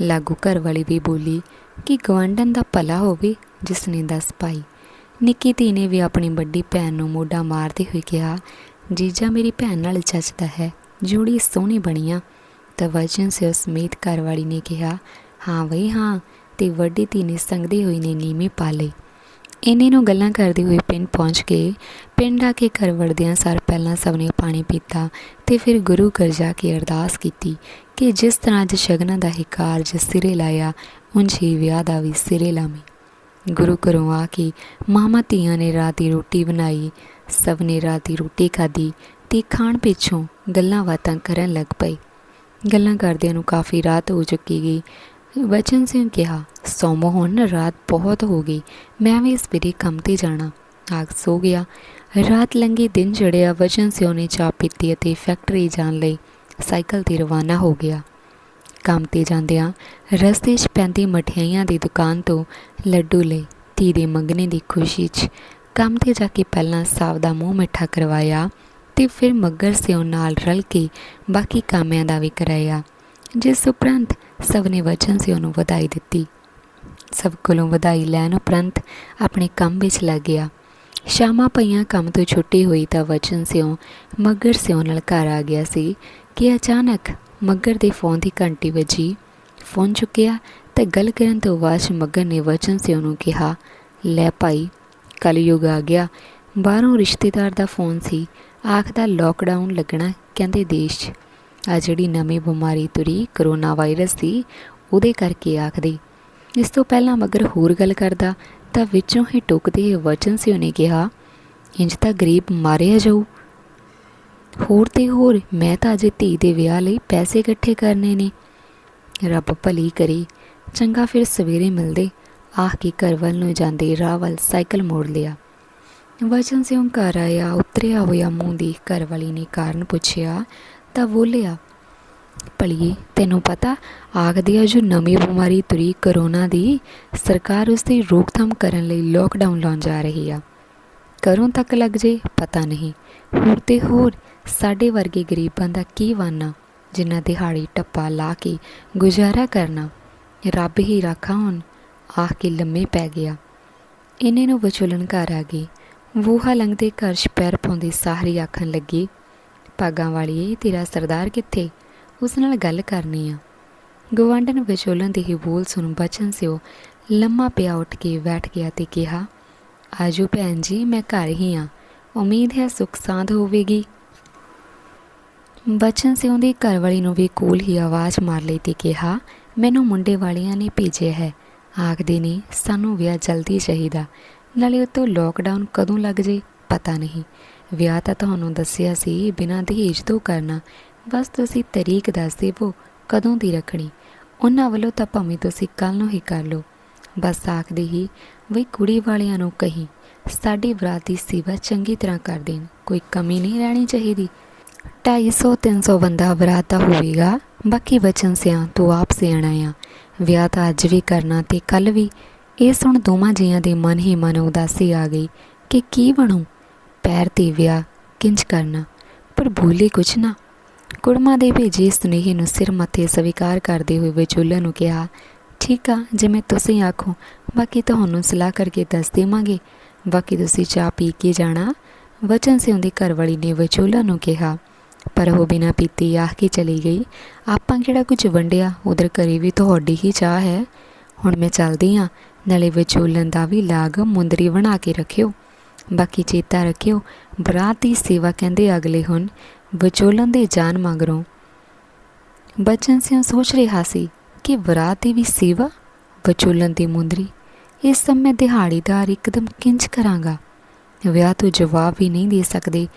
Speaker 1: ਲਾਗੂ ਘਰ ਵਾਲੀ ਵੀ ਬੋਲੀ ਕਿ ਗਵਾਂਡਨ ਦਾ ਭਲਾ ਹੋਵੇ ਜਿਸ ਨੇ ਦੱਸ ਪਾਈ। ਨਿੱਕੀ ਧੀ ਨੇ ਵੀ ਆਪਣੀ ਵੱਡੀ ਭੈਣ ਨੂੰ ਮੋਢਾ ਮਾਰਦੇ ਹੋਏ ਕਿਹਾ, ਜੀਜਾ ਮੇਰੀ ਭੈਣ ਨਾਲ ਜੱਚਦਾ ਹੈ, ਜੋੜੀ ਸੋਹਣੀ ਬਣੀਆਂ ਤਾਂ ਵਚਨ ਸੇ ਸਮੇਤ ਘਰਵਾਲੀ ਨੇ ਕਿਹਾ, ਹਾਂ ਬਈ ਹਾਂ ਤੇ ਵੱਡੀ ਧੀ ਨੇ ਸੰਗਦੇ ਹੋਏ ਨੇ ਨੀਮੀ ਪਾ ਲਈ ਇੰਨੇ ਨੂੰ ਗੱਲਾਂ ਕਰਦੇ ਹੋਏ ਪਿੰਡ ਪਹੁੰਚ ਗਏ। ਪਿੰਡ ਆ ਕੇ ਘਰ ਵੜਦਿਆਂ ਸਾਰ ਪਹਿਲਾਂ ਸਭ ਨੇ ਪਾਣੀ ਪੀਤਾ ਤੇ ਫਿਰ ਗੁਰੂ ਘਰ ਜਾ ਕੇ ਅਰਦਾਸ ਕੀਤੀ ਕਿ ਜਿਸ ਤਰ੍ਹਾਂ ਅੱਜ ਸ਼ਗਨਾਂ ਦਾ ਹੀ ਕਾਰਜ ਸਿਰੇ ਲਾਇਆ, ਉਂਝ ਹੀ ਵਿਆਹ ਦਾ ਵੀ ਸਿਰੇ ਲਾਵੇਂ। ਗੁਰੂ ਘਰੋਂ ਆ ਕੇ ਮਾਮਾ ਧੀਆਂ ਨੇ ਰਾਤ ਦੀ ਰੋਟੀ ਬਣਾਈ, ਸਭ ਨੇ ਰਾਤ ਦੀ ਰੋਟੀ ਖਾਧੀ ਤੇ ਖਾਣ ਪਿੱਛੋਂ ਗੱਲਾਂ ਬਾਤਾਂ ਕਰਨ ਲੱਗ ਪਏ। ਗੱਲਾਂ ਕਰਦਿਆਂ ਨੂੰ ਕਾਫੀ ਰਾਤ ਹੋ ਚੁੱਕੀ ਗਈ। ਵਚਨ ਸਿੰਘ ਕਿਹਾ ਸੌਮੋ ਹੁਣ ਰਾਤ ਬਹੁਤ ਹੋ ਗਈ। ਮੈਂ ਵੀ ਸਵੇਰੇ ਕੰਮ ਤੇ ਜਾਣਾ। ਆਗ ਸੋ ਗਿਆ। ਰਾਤ ਲੰਗੀ ਦਿਨ ਚੜਿਆ ਵਚਨ ਸਿੰਘ ਨੇ ਚਾਹ ਪੀਤੀ ਅਤੇ ਫੈਕਟਰੀ ਜਾਣ ਲਈ ਸਾਈਕਲ ਤੇ ਰਵਾਨਾ ਹੋ ਗਿਆ। ਕੰਮ ਤੇ ਜਾਂਦਿਆਂ ਰਸਤੇ 'ਚ ਪੈਂਦੀ ਮਠਿਆਈਆਂ ਦੀ ਦੁਕਾਨ ਤੋਂ ਲੱਡੂ ਲਏ। ਧੀ ਦੇ ਮੰਗਣੇ ਦੀ ਖੁਸ਼ੀ 'ਚ ਕੰਮ ਤੇ ਜਾ ਕੇ ਪਹਿਲਾਂ ਸਾਵ ਦਾ ਮੂੰਹ ਮਿੱਠਾ ਕਰਵਾਇਆ ਤੇ ਫਿਰ ਮੱਗਰ ਸਿਉ ਨਾਲ ਰਲ ਕੇ ਬਾਕੀ ਕਾਮਿਆਂ ਦਾ ਵੀ ਕਰਾਇਆ, ਜਿਸ ਉਪਰੰਤ ਸਭ ਨੇ ਵਚਨ ਸਿਉ ਨੂੰ ਵਧਾਈ ਦਿੱਤੀ। ਸਭ ਕੋਲੋਂ ਵਧਾਈ ਲੈਣ ਉਪਰੰਤ ਆਪਣੇ ਕੰਮ ਵਿੱਚ ਲੱਗ ਗਿਆ। ਸ਼ਾਮਾਂ ਪਈਆਂ, ਕੰਮ ਤੋਂ ਛੁੱਟੀ ਹੋਈ ਤਾਂ ਵਚਨ ਸਿਉ, ਮੱਗਰ ਸਿਉ ਨਾਲ ਘਰ ਆ ਗਿਆ ਸੀ ਕਿ ਅਚਾਨਕ ਮੱਗਰ ਦੇ ਫੋਨ ਦੀ ਘੰਟੀ ਵੱਜੀ। ਫੋਨ ਚੁੱਕਿਆ ਤੇ ਗੱਲ ਕਰਨ ਤੋਂ ਬਾਅਦ ਮੱਗਰ ਨੇ ਵਚਨ ਸਿੰਘ ਨੂੰ ਕਿਹਾ, ਲੈ ਭਾਈ, ਕਲਯੁਗ ਆ ਗਿਆ। ਬਾਹਰੋਂ ਰਿਸ਼ਤੇਦਾਰ ਦਾ ਫੋਨ ਸੀ। ਆਖਦਾ ਲੋਕਡਾਊਨ ਲੱਗਣਾ ਕਹਿੰਦੇ ਦੇਸ਼ 'ਚ। ਆ ਜਿਹੜੀ ਨਵੀਂ ਬਿਮਾਰੀ ਤੁਰੀ ਕਰੋਨਾ ਵਾਇਰਸ ਦੀ, ਉਹਦੇ ਕਰਕੇ ਆਖਦੇ। ਇਸ ਤੋਂ ਪਹਿਲਾਂ ਮਗਰ ਹੋਰ ਗੱਲ ਕਰਦਾ, ਤਾਂ ਵਿੱਚੋਂ ਹੀ ਟੁਕਦੇ ਵਚਨ ਸਿੰਘ ਨੇ ਕਿਹਾ, ਇੰਜ ਤਾਂ ਗਰੀਬ ਮਾਰਿਆ ਜਾਊ। ਹੋਰ ਤੇ ਹੋਰ, ਮੈਂ ਤਾਂ ਅਜੇ ਧੀ ਦੇ ਵਿਆਹ ਲਈ ਪੈਸੇ ਇਕੱਠੇ ਕਰਨੇ ਨੇ। ਰੱਬ ਭਲੀ ਕਰੀ, ਚੰਗਾ ਫਿਰ ਸਵੇਰੇ ਮਿਲਦੇ, ਆਖ ਕੇ ਘਰ ਵੱਲ ਨੂੰ ਜਾਂਦੇ, ਰਾਹ ਸਾਈਕਲ ਮੋੜ ਲਿਆ। ਵਚਨ ਸਿੰਘ ਘਰ ਆਇਆ, ਉਤਰਿਆ ਹੋਇਆ ਮੂੰਹ ਦੀ ਘਰ ਵਾਲੀ ਨੇ ਕਾਰਨ ਪੁੱਛਿਆ ਤਾਂ ਬੋਲਿਆ, ਭਲੀਏ, ਤੈਨੂੰ ਪਤਾ ਆਖਦੀ ਆ ਜੋ ਨਵੀਂ ਬਿਮਾਰੀ ਤੁਰੀ ਕਰੋਨਾ ਦੀ, ਸਰਕਾਰ ਉਸ ਦੀ ਰੋਕਥਾਮ ਕਰਨ ਲਈ ਲੋਕਡਾਊਨ ਲਾਉਣ ਜਾ ਰਹੀ ਆ। ਕਰੋਂ ਤੱਕ ਲੱਗ ਜੇ, ਪਤਾ ਨਹੀਂ। ਹੋਰ ਤੇ ਹੋਰ, ਸਾਡੇ ਵਰਗੇ ਗਰੀਬਾਂ ਦਾ ਕੀ ਵਾਨਾ ਜਿਨ੍ਹਾਂ ਦਿਹਾੜੀ ਟੱਪਾ ਲਾ ਕੇ ਗੁਜ਼ਾਰਾ ਕਰਨਾ। ਰੱਬ ਹੀ ਰਾਖਾ ਹੁਣ, ਆਖ ਕੇ ਲੰਮੇ ਪੈ ਗਿਆ। ਇਹਨੇ ਨੂੰ ਵਿਚੋਲਣ ਘਰ ਆ ਗਈ। ਵੂਹਾ ਲੰਘਦੇ ਘਰ 'ਚ ਪੈਰ ਪਾਉਂਦੀ ਸਾਹਰੀ ਆਖਣ ਲੱਗੀ ਪਾਗਾਂ ਵਾਲੀਏ ਤੇਰਾ ਸਰਦਾਰ ਕਿੱਥੇ? ਉਸ ਨਾਲ ਗੱਲ ਕਰਨੀ ਆ। ਗਵਾਂਢਣ ਵਿਚੋਲਣ ਦੇ ਹੀ ਬੋਲ ਸੁਣ ਬਚਨ ਸਿਓ ਲੰਮਾ ਪਿਆ ਉੱਠ ਕੇ ਬੈਠ ਗਿਆ ਤੇ ਕਿਹਾ, ਆਜੋ ਭੈਣ ਜੀ, ਮੈਂ ਘਰ ਹੀ ਆ। ਉਮੀਦ ਹੈ ਸੁਖ ਸਾਂਦ ਹੋਵੇਗੀ। ਬਚਨ ਸਿਓ ਦੀ ਘਰਵਾਲੀ ਨੂੰ ਵੀ ਕੋਲ ਹੀ ਆਵਾਜ਼ ਮਾਰ ਲਈ ਤੇ ਕਿਹਾ, ਮੈਨੂੰ ਮੁੰਡੇ ਵਾਲਿਆਂ ਨੇ ਭੇਜਿਆ ਹੈ। ਆਖਦੇ ਨੇ, ਸਾਨੂੰ ਵਿਆਹ ਜਲਦੀ ਚਾਹੀਦਾ। ਨਾਲੇ ਉਤੋਂ ਲੋਕਡਾਊਨ ਕਦੋਂ ਲੱਗ ਜੇ? ਪਤਾ ਨਹੀਂ। ਵਿਆਹ ਤਾਂ ਤੁਹਾਨੂੰ ਦੱਸਿਆ ਸੀ, ਬਿਨਾਂ ਦਹੇਜ ਤੋਂ ਕਰਨਾ। ਬਸ ਤੁਸੀਂ ਤਰੀਕ ਦੱਸ ਦੇਵੋ, ਕਦੋਂ ਦੀ ਰੱਖਣੀ। ਉਹਨਾਂ ਵੱਲੋਂ ਤਾਂ ਭਾਵੇਂ ਤੁਸੀਂ ਕੱਲ ਨੂੰ ਹੀ ਕਰ ਲਓ। ਬਸ ਆਖਦੇ ਹੀ ਵਈ ਕੁੜੀ ਵਾਲਿਆਂ ਨੂੰ ਕਹੀ, ਸਾਡੀ ਬਰਾਤ ਦੀ ਸੇਵਾ ਚੰਗੀ ਤਰ੍ਹਾਂ ਕਰ ਦੇਣ, ਕੋਈ ਕਮੀ ਨਹੀਂ ਰਹਿਣੀ ਚਾਹੀਦੀ। 250 300 ਬੰਦਾ ਬਰਾਤ ਦਾ ਹੋਵੇਗਾ, ਬਾਕੀ ਬਚਨ ਸਿਆਂ ਤੂੰ ਆਪ ਸਿਆਣਾ ਆ। ਵਿਆਹ ਤਾਂ ਅੱਜ ਵੀ ਕਰਨਾ ਤੇ ਕੱਲ ਵੀ। ਇਹ ਸੁਣ ਦੋਵਾਂ ਜੀਆਂ ਦੇ ਮਨ ਹੀ ਮਨ ਉਦਾਸੀ ਆ ਗਈ ਕਿ ਕੀ ਬਣੂ? ਪੈਰ ਤੇ ਵਿਆਹ, ਕਿੰਜ ਕਰਨਾ? ਪਰ ਭੂਲੇ ਕੁਛ ਨਾ। ਕੁੜਮਾ ਦੇ ਭੇਜੇ ਸੁਨੇਹੇ ਨੂੰ ਸਿਰ ਮੱਥੇ ਸਵੀਕਾਰ ਕਰਦੇ ਹੋਏ ਵਿਚੋਲਾ ਨੂੰ ਕਿਹਾ, ਠੀਕ ਆ ਜਿਵੇਂ ਤੁਸੀਂ ਆਖੋ, ਬਾਕੀ ਤੁਹਾਨੂੰ ਸਲਾਹ ਕਰਕੇ ਦੱਸ ਦੇਵਾਂਗੇ। ਬਾਕੀ ਤੁਸੀਂ ਚਾਹ ਪੀ ਕੇ ਜਾਣਾ। ਵਚਨ ਸਿੰਘ ਦੀ ਘਰਵਾਲੀ ਨੇ ਵਿਚੋਲਾ ਨੂੰ ਕਿਹਾ, ਪਰ ਉਹ ਬਿਨਾਂ ਪੀਤੀ ਆਖ ਕੇ ਚਲੀ ਗਈ। ਆਪਾਂ ਕਿਹੜਾ ਕੁਝ ਵੰਡਿਆ? ਉਧਰ ਘਰੇ ਵੀ ਤੁਹਾਡੀ ਹੀ ਚਾਹ ਹੈ। ਹੁਣ ਮੈਂ ਚੱਲਦੀ ਆ, ਨਾਲੇ ਵਿਚੋਲਨ ਦਾ ਵੀ ਲਾਗ ਮੁੰਦਰੀ ਬਣਾ ਕੇ ਰੱਖਿਓ। ਬਾਕੀ ਚੇਤਾ ਰੱਖਿਓ, ਬਰਾਤ ਦੀ ਸੇਵਾ ਕਹਿੰਦੇ ਅਗਲੇ ਹੁਣ, ਵਿਚੋਲਨ ਦੇ ਜਾਨ ਮਗਰੋਂ। ਬਚਨ ਸਿੰਘ ਸੋਚ ਰਿਹਾ ਸੀ ਕਿ ਬਰਾਤ ਦੀ ਵੀ ਸੇਵਾ, ਵਿਚੋਲਨ ਦੀ ਮੁੰਦਰੀ, ਇਸ ਸਮੇਂ ਦਿਹਾੜੀਦਾਰ ਇੱਕਦਮ ਕਿੰਜ ਕਰਾਂਗਾ? ਵਿਆਹ ਤੋਂ ਜਵਾਬ ਵੀ ਨਹੀਂ ਦੇ ਸਕਦੇ।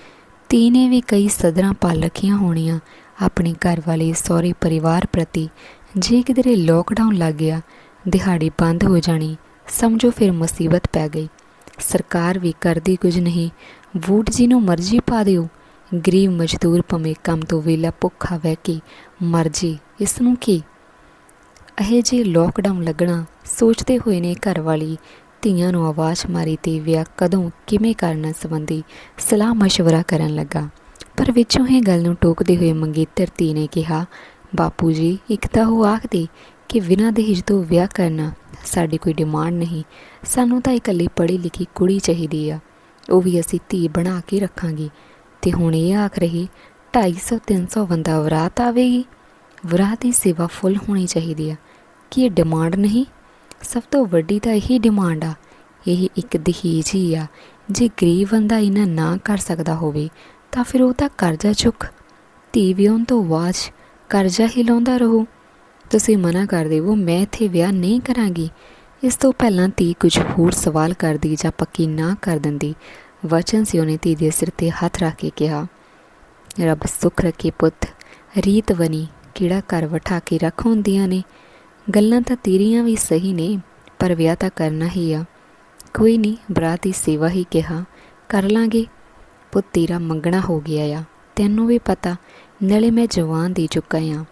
Speaker 1: ਧੀ ਨੇ ਵੀ ਕਈ ਸਦਰਾਂ ਪਾਲ ਰੱਖੀਆਂ ਹੋਣੀਆਂ ਆਪਣੇ ਘਰ ਵਾਲੇ ਸਹੁਰੇ ਪਰਿਵਾਰ ਪ੍ਰਤੀ। ਜੇ ਕਿਧਰੇ ਲੋਕਡਾਊਨ ਲੱਗ ਗਿਆ, ਦਿਹਾੜੀ ਬੰਦ ਹੋ ਜਾਣੀ, ਸਮਝੋ ਫਿਰ ਮੁਸੀਬਤ ਪੈ ਗਈ। ਸਰਕਾਰ ਵੀ ਕਰਦੀ ਕੁਝ ਨਹੀਂ। ਵੋਟ ਜੀ ਨੂੰ ਮਰਜ਼ੀ ਪਾ ਦਿਓ। ਗਰੀਬ ਮਜ਼ਦੂਰ ਭਵੇਂ ਕੰਮ ਤੋਂ ਵੇਲਾ ਭੁੱਖਾ ਵਹਿ ਕੇ ਮਰਜ਼ੀ ਇਸ ਨੂੰ ਕੀ? ਅਹੇ ਜੇ ਲੋਕਡਾਊਨ ਲੱਗਣਾ, ਸੋਚਦੇ ਹੋਏ ਨੇ ਘਰ ਵਾਲੀ ਧੀਆਂ ਨੂੰ ਆਵਾਜ਼ ਮਾਰੀ ਤੇ ਵਿਆਹ ਕਦੋਂ, ਕਿਵੇਂ ਕਰਨਾ ਸੰਬੰਧੀ ਸਲਾਹ مشਵਰਾ ਕਰਨ ਲੱਗਾ। ਪਰ ਵਿੱਚੋਂ ਇਹ ਗੱਲ ਨੂੰ ਟੋਕਦੇ ਹੋਏ ਮੰਗੇਤਰ ਧੀ ਨੇ ਕਿਹਾ, ਬਾਪੂ ਜੀ, ਇੱਕ ਤਾਂ ਉਹ ਆਖਦੇ ਕਿ ਬਿਨਾਂ ਦਹੇਜ ਤੋਂ ਵਿਆਹ ਕਰਨਾ ਸਾਡੀ ਕੋਈ ਡਿਮਾਂਡ ਨਹੀਂ। ਸਾਨੂੰ ਤਾਂ ਇਕੱਲੀ ਪੜ੍ਹੀ ਲਿਖੀ ਕੁੜੀ ਚਾਹੀਦੀ ਆ। ਉਹ ਵੀ ਅਸੀਂ ਧੀ ਬਣਾ ਕੇ ਰੱਖਾਂਗੇ। ਤੇ ਹੁਣ ਇਹ ਆਖ ਰਹੀ 250 300 ਬੰਦਾ ਵਰਾਤ ਆਵੇਗੀ। ਵਰਾਤ ਦੀ ਸੇਵਾ ਫੁੱਲ ਹੋਣੀ ਚਾਹੀਦੀ ਆ। ਕੀ ਇਹ ਡਿਮਾਂਡ ਨਹੀਂ? ਸਭ ਤੋਂ ਵੱਡੀ ਤਾਂ ਇਹੀ ਡਿਮਾਂਡ ਆ। ਇਹ ਇੱਕ ਦਹੇਜ ਹੀ ਆ। ਜੇ ਗਰੀਬ ਬੰਦਾ ਇਹਨਾਂ ਨਾ ਕਰ ਸਕਦਾ ਹੋਵੇ, ਤਾਂ ਫਿਰ ਉਹ ਤਾਂ ਕਰਜ਼ਾ ਚੁੱਕ। ਧੀ ਵਿਆਹੁਣ ਤੋਂ ਬਾਅਦ ਕਰਜ਼ਾ ਹੀ ਲਾਉਂਦਾ ਰਹੋ। ਤੁਸੀਂ ਮਨਾ ਕਰ ਦੇਵੋ, ਮੈਂ ਇੱਥੇ ਵਿਆਹ ਨਹੀਂ ਕਰਾਂਗੀ। ਇਸ ਤੋਂ ਪਹਿਲਾਂ ਧੀ ਕੁਝ ਹੋਰ ਸਵਾਲ ਕਰਦੀ ਜਾਂ ਪੱਕੀ ਨਾ ਕਰ ਦਿੰਦੀ। ਵਚਨ ਸੀ ਉਹਨੇ ਧੀ ਦੇ ਸਿਰ ਤੇ ਹੱਥ ਰੱਖ ਕੇ ਕਿਹਾ, ਰੱਬ ਸੁਖ ਰੱਖੇ ਪੁੱਤ, ਰੀਤ ਬਣੀ, ਕਿਹੜਾ ਘਰ ਵਠਾ ਕੇ ਰੱਖ ਹੁੰਦੀਆਂ ਨੇ? ਗੱਲਾਂ ਤਾਂ ਤੇਰੀਆਂ ਵੀ ਸਹੀ ਨੇ, ਪਰ ਵਿਆਹ ਤਾਂ ਕਰਨਾ ਹੀ ਆ। ਕੋਈ ਨਹੀਂ, ਬਰਾਤ ਦੀ ਸੇਵਾ ਹੀ ਕਿਹਾ, ਕਰ ਲਾਂਗੇ। ਪੁੱਤ ਤੇਰਾ ਮੰਗਣਾ ਹੋ ਗਿਆ ਆ, ਤੈਨੂੰ ਵੀ ਪਤਾ, ਨਾਲੇ ਮੈਂ ਜਵਾਨ ਦੇ ਚੁੱਕਾ ਆ।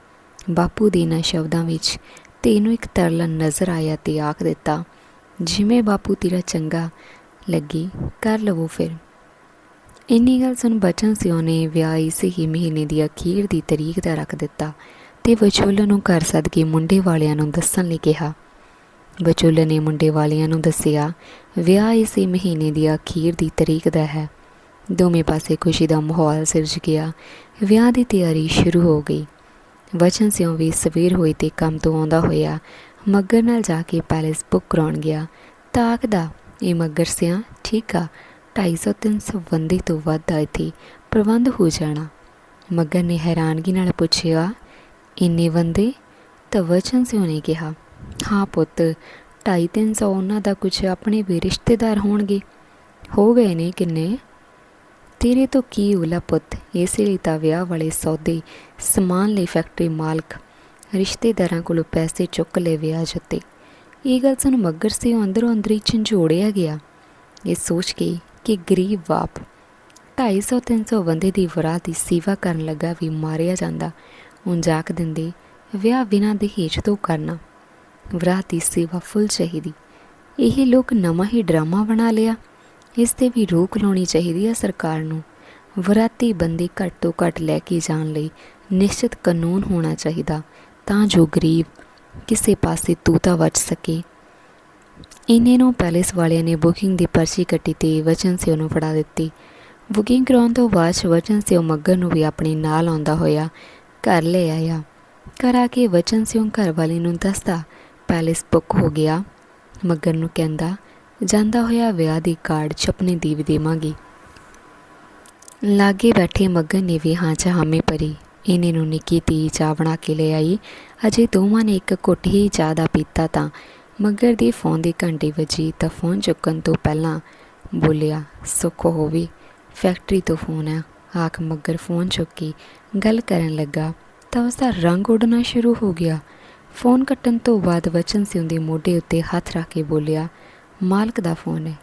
Speaker 1: ਬਾਪੂ ਦੇ ਇਹਨਾਂ ਸ਼ਬਦਾਂ ਵਿੱਚ ਤੈਨੂੰ ਇੱਕ ਤਰਲਾ ਨਜ਼ਰ ਆਇਆ ਤੇ ਆਖ ਦਿੱਤਾ, ਜਿਵੇਂ ਬਾਪੂ ਤੇਰਾ ਚੰਗਾ ਲੱਗੀ, ਕਰ ਲਵੋ ਫਿਰ। ਇੰਨੀ ਗੱਲ ਸੁਣ ਬਚਨ ਸਿਓ ਨੇ ਵਿਆਹ ਇਸੇ ਹੀ ਮਹੀਨੇ ਦੀ ਅਖੀਰ ਦੀ ਤਰੀਕ ਦਾ ਰੱਖ ਦਿੱਤਾ ਤੇ ਵਿਚੋਲਨ ਨੂੰ ਘਰ ਸੱਦ ਕੇ ਮੁੰਡੇ ਵਾਲਿਆਂ ਨੂੰ ਦੱਸਣ ਲਈ ਕਿਹਾ। ਵਿਚੋਲਨ ਨੇ ਮੁੰਡੇ ਵਾਲਿਆਂ ਨੂੰ ਦੱਸਿਆ, ਵਿਆਹ ਇਸੇ ਮਹੀਨੇ ਦੀ ਅਖੀਰ ਦੀ ਤਰੀਕ ਦਾ ਹੈ। ਦੋਵੇਂ ਪਾਸੇ ਖੁਸ਼ੀ ਦਾ ਮਾਹੌਲ ਸਿਰਜ ਗਿਆ। ਵਿਆਹ ਦੀ ਤਿਆਰੀ ਸ਼ੁਰੂ ਹੋ ਗਈ। ਵਚਨ ਸਿਉਂ ਵੀ ਸਵੇਰ ਹੋਈ ਤੇ ਕੰਮ ਤੋਂ ਆਉਂਦਾ ਹੋਇਆ ਮੱਗਰ ਨਾਲ ਜਾ ਕੇ ਪੈਲੇਸ ਬੁੱਕ ਕਰਾਉਣ ਗਿਆ। ਤਾਂ ਆਖਦਾ ਇਹ ਮੱਗਰ ਸਿਆ ਠੀਕ ਆ 250 300 ਬੰਦੇ ਤੋਂ ਵੱਧ ਆਏ ਤੇ ਪ੍ਰਬੰਧ ਹੋ ਜਾਣਾ। ਮੱਗਰ ਨੇ ਹੈਰਾਨਗੀ ਨਾਲ ਪੁੱਛਿਆ, ਇੰਨੇ ਬੰਦੇ ਤਾਂ ਵਚਨ ਸਿਉਂ ਨੇ ਕਿਹਾ, ਹਾਂ ਪੁੱਤ 250 ਉਹਨਾਂ ਦਾ ਕੁਝ ਆਪਣੇ ਵੀ ਰਿਸ਼ਤੇਦਾਰ ਹੋਣਗੇ। ਹੋ ਗਏ ਨੇ ਕਿੰਨੇ? ਤੇਰੇ ਤੋਂ ਕੀ ਉਲਾ ਪੁੱਤ? ਇਸੇ ਲਈ ਤਾਂ ਵਿਆਹ ਵਾਲੇ ਸੌਦੇ, ਸਮਾਨ ਲਈ ਫੈਕਟਰੀ ਮਾਲਕ, ਰਿਸ਼ਤੇਦਾਰਾਂ ਕੋਲੋਂ ਪੈਸੇ ਚੁੱਕ ਲੈ ਵਿਆਹ ਜੁੱਤੇ। ਇਹ ਗੱਲ ਸੁਣ ਮੱਗਰ ਸੇ ਅੰਦਰੋਂ ਅੰਦਰੀ ਝੰਜੋੜਿਆ ਗਿਆ। ਇਹ ਸੋਚ ਕੇ ਕਿ ਗਰੀਬ ਬਾਪ 250 300 ਬੰਦੇ ਦੀ ਵਰਾ ਦੀ ਸੇਵਾ ਕਰਨ ਲੱਗਾ ਵੀ ਮਾਰਿਆ ਜਾਂਦਾ। ਹੁਣ ਜਾਕ ਦਿੰਦੇ, ਵਿਆਹ ਬਿਨਾਂ ਦਹੇਜ ਤੋਂ ਕਰਨਾ। ਵਰਾ ਦੀ ਸੇਵਾ ਫੁੱਲ ਚਾਹੀਦੀ। ਇਹ ਲੋਕ ਨਵਾਂ ਹੀ ਡਰਾਮਾ ਬਣਾ ਲਿਆ। ਇਸ ਤੇ ਵੀ ਰੋਕ ਲਾਉਣੀ ਚਾਹੀਦੀ ਹੈ ਸਰਕਾਰ ਨੂੰ। ਵਰਾਤੀ ਬੰਦੀ ਘੱਟ ਤੋਂ ਘੱਟ ਲੈ ਕੇ ਜਾਣ ਲਈ ਨਿਸ਼ਚਿਤ ਕਾਨੂੰਨ ਹੋਣਾ ਚਾਹੀਦਾ, ਤਾਂ ਜੋ ਗਰੀਬ ਕਿਸੇ ਪਾਸੇ ਤੂਤਾ ਵੱਜ ਸਕੇ। ਇੰਨੇ ਨੂੰ ਪੈਲੇਸ ਵਾਲਿਆਂ ਨੇ ਬੁਕਿੰਗ ਦੀ ਪਰਚੀ ਕੱਟੀ ਤੇ ਵਚਨ ਸਿਓ ਨੂੰ ਫੜਾ ਦਿੱਤੀ। ਬੁਕਿੰਗ ਕਰਾਉਣ ਤੋਂ ਬਾਅਦ ਵਚਨ ਸਿਓ ਮੱਗਰ ਨੂੰ ਵੀ ਆਪਣੇ ਨਾਲ ਆਉਂਦਾ ਹੋਇਆ ਘਰ ਲੈ ਆਇਆ। ਘਰ ਆ ਕੇ ਵਚਨ ਸਿਓ ਘਰ ਵਾਲੀ ਨੂੰ ਦੱਸਦਾ, ਪੈਲੇਸ ਬੁੱਕ ਹੋ ਗਿਆ। ਮੱਗਰ ਨੂੰ ਕਹਿੰਦਾ ਜਾਂਦਾ ਹੋਇਆ ਵਿਆਹ ਦੀ ਕਾਰਡ ਛਪਨੇ ਦੀ ਵੀ ਦੇਵਾਂਗੀ। ਲਾਗੇ ਬੈਠੇ ਮੱਗਰ ਨੇ ਵੀ ਹਾਂ ਚ ਹਾਮੇ ਭਰੀ। ਇਹਨੇ ਨੂੰ ਨਿੱਕੀ ਤੀ ਚਾਹ ਬਣਾ ਕੇ ਲੈ ਆਈ। ਅਜੇ ਦੋਵਾਂ ਨੇ ਇੱਕ ਘੁੱਟ ਹੀ ਚਾਹ ਦਾ ਪੀਤਾ ਤਾਂ ਮਗਰ ਦੀ ਫੋਨ ਦੀ ਘੰਟੀ ਵੱਜੀ ਤਾਂ ਫੋਨ ਚੁੱਕਣ ਤੋਂ ਪਹਿਲਾਂ ਬੋਲਿਆ, ਸੁੱਖ ਹੋਵੇ। ਫੈਕਟਰੀ ਤੋਂ ਫੋਨ ਆ। ਆਖ ਮਗਰ ਫੋਨ ਚੁੱਕੀ ਗੱਲ ਕਰਨ ਲੱਗਾ, ਤਾਂ ਉਸ ਦਾ ਰੰਗ ਉੱਡਣਾ ਸ਼ੁਰੂ ਹੋ ਗਿਆ। ਫੋਨ ਕੱਟਣ ਤੋਂ ਬਾਅਦ ਵਚਨ ਸਿੰਘ ਦੇ ਮੋਢੇ ਉੱਤੇ ਹੱਥ ਰੱਖ ਕੇ ਬੋਲਿਆ ਮਾਲਕ ਦਾ ਫੋਨ ਹੈ।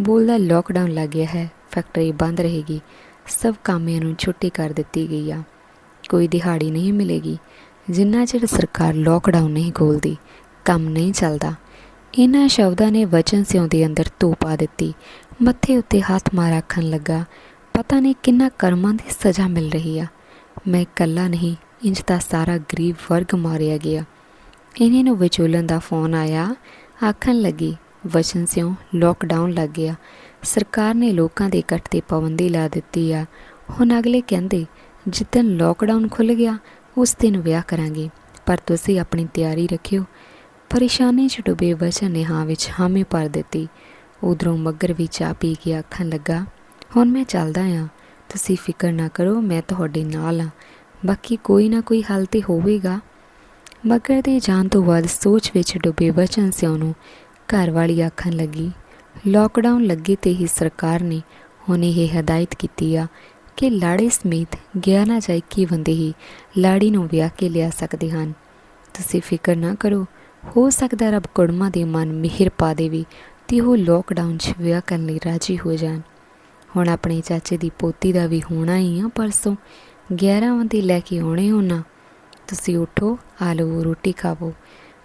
Speaker 1: ਬੋਲਦਾ ਲੋਕਡਾਊਨ ਲੱਗ ਗਿਆ ਹੈ। ਫੈਕਟਰੀ ਬੰਦ ਰਹੇਗੀ। ਸਭ ਕਾਮਿਆਂ ਨੂੰ ਛੁੱਟੀ ਕਰ ਦਿੱਤੀ ਗਈ ਆ। ਕੋਈ ਦਿਹਾੜੀ ਨਹੀਂ ਮਿਲੇਗੀ। ਜਿੰਨਾ ਚਿਰ ਸਰਕਾਰ ਲੋਕਡਾਊਨ ਨਹੀਂ ਖੋਲਦੀ, ਕੰਮ ਨਹੀਂ ਚੱਲਦਾ। ਇਹਨਾਂ ਸ਼ਬਦਾਂ ਨੇ ਵਚਨ ਸਿਉਂ ਦੇ ਅੰਦਰ ਧੋ ਪਾ ਦਿੱਤੀ। ਮੱਥੇ ਉੱਤੇ ਹੱਥ ਮਾਰ ਆਖਣ ਲੱਗਾ, ਪਤਾ ਨਹੀਂ ਕਿੰਨਾ ਕਰਮਾਂ ਦੀ ਸਜ਼ਾ ਮਿਲ ਰਹੀ ਆ। ਮੈਂ ਇਕੱਲਾ ਨਹੀਂ, ਇੰਜ ਤਾਂ ਸਾਰਾ ਗਰੀਬ ਵਰਗ ਮਾਰਿਆ ਗਿਆ। ਇਹਨੇ ਨੂੰ ਵਿਚੋਲਨ ਦਾ ਫੋਨ ਆਇਆ। ਆਖਣ ਲੱਗੀ ਵਚਨ ਸਿਉਂ ਲੋਕਡਾਊਨ ਲੱਗ ਗਿਆ। ਸਰਕਾਰ ਨੇ ਲੋਕਾਂ ਦੇ ਇਕੱਠ ਤੇ ਪਾਬੰਦੀ ਲਾ ਦਿੱਤੀ ਆ। ਹੁਣ ਅਗਲੇ ਕਹਿੰਦੇ, ਜਿੱਦਣ ਲੋਕਡਾਊਨ ਖੁੱਲ ਗਿਆ, ਉਸ ਦਿਨ ਵਿਆਹ ਕਰਾਂਗੇ। ਪਰ ਤੁਸੀਂ ਆਪਣੀ ਤਿਆਰੀ ਰੱਖਿਓ। ਪਰੇਸ਼ਾਨੀ 'ਚ ਡੁੱਬੇ ਵਚਨ ਨੇ ਹਾਂ ਵਿੱਚ ਹਾਮੀ ਭਰ ਦਿੱਤੀ। ਉਧਰੋਂ ਮੱਗਰ ਵੀ ਚਾਹ ਪੀ ਕੇ ਆਖਣ ਲੱਗਾ, ਹੁਣ ਮੈਂ ਚੱਲਦਾ ਆ। ਤੁਸੀਂ ਫਿਕਰ ਨਾ ਕਰੋ, ਮੈਂ ਤੁਹਾਡੇ ਨਾਲ ਆ। ਬਾਕੀ ਕੋਈ ਨਾ ਕੋਈ ਹੱਲ ਤੇ ਹੋਵੇਗਾ। ਮੱਗਰ ਦੇ ਜਾਣ ਤੋਂ ਬਾਅਦ ਸੋਚ ਵਿੱਚ ਡੁੱਬੇ ਵਚਨ ਸਿਉ ਨੂੰ ਘਰ ਵਾਲੀ ਆਖਣ ਲੱਗੀ ਲੋਕਡਾਊਨ ਲੱਗੇ ਤੇ ਹੀ ਸਰਕਾਰ ਨੇ ਹੁਣ ਇਹ ਹਦਾਇਤ ਕੀਤੀ ਆ ਕਿ ਲਾੜੇ ਸਮੇਤ 11 ਜਾਂ 21 ਬੰਦੇ ਹੀ ਲਾੜੀ ਨੂੰ ਵਿਆਹ ਕੇ ਲਿਆ ਸਕਦੇ ਹਨ। ਤੁਸੀਂ ਫਿਕਰ ਨਾ ਕਰੋ, ਹੋ ਸਕਦਾ ਰੱਬ ਕੁੜਮਾਂ ਦੇ ਮਨ ਮਿਹਰ ਪਾ ਦੇਵੇ ਤੇ ਉਹ ਲੋਕਡਾਊਨ 'ਚ ਵਿਆਹ ਕਰਨ ਲਈ ਰਾਜੀ ਹੋ ਜਾਣ। ਹੁਣ ਆਪਣੇ ਚਾਚੇ ਦੀ ਪੋਤੀ ਦਾ ਵੀ ਹੋਣਾ ਹੀ ਆ ਪਰਸੋਂ। 11 ਬੰਦੇ ਲੈ ਕੇ ਆਉਣੇ ਹੋਣਾ ਤੁਸੀਂ ਉਠੋ, ਆ ਲਓ ਰੋਟੀ ਖਾਵੋ।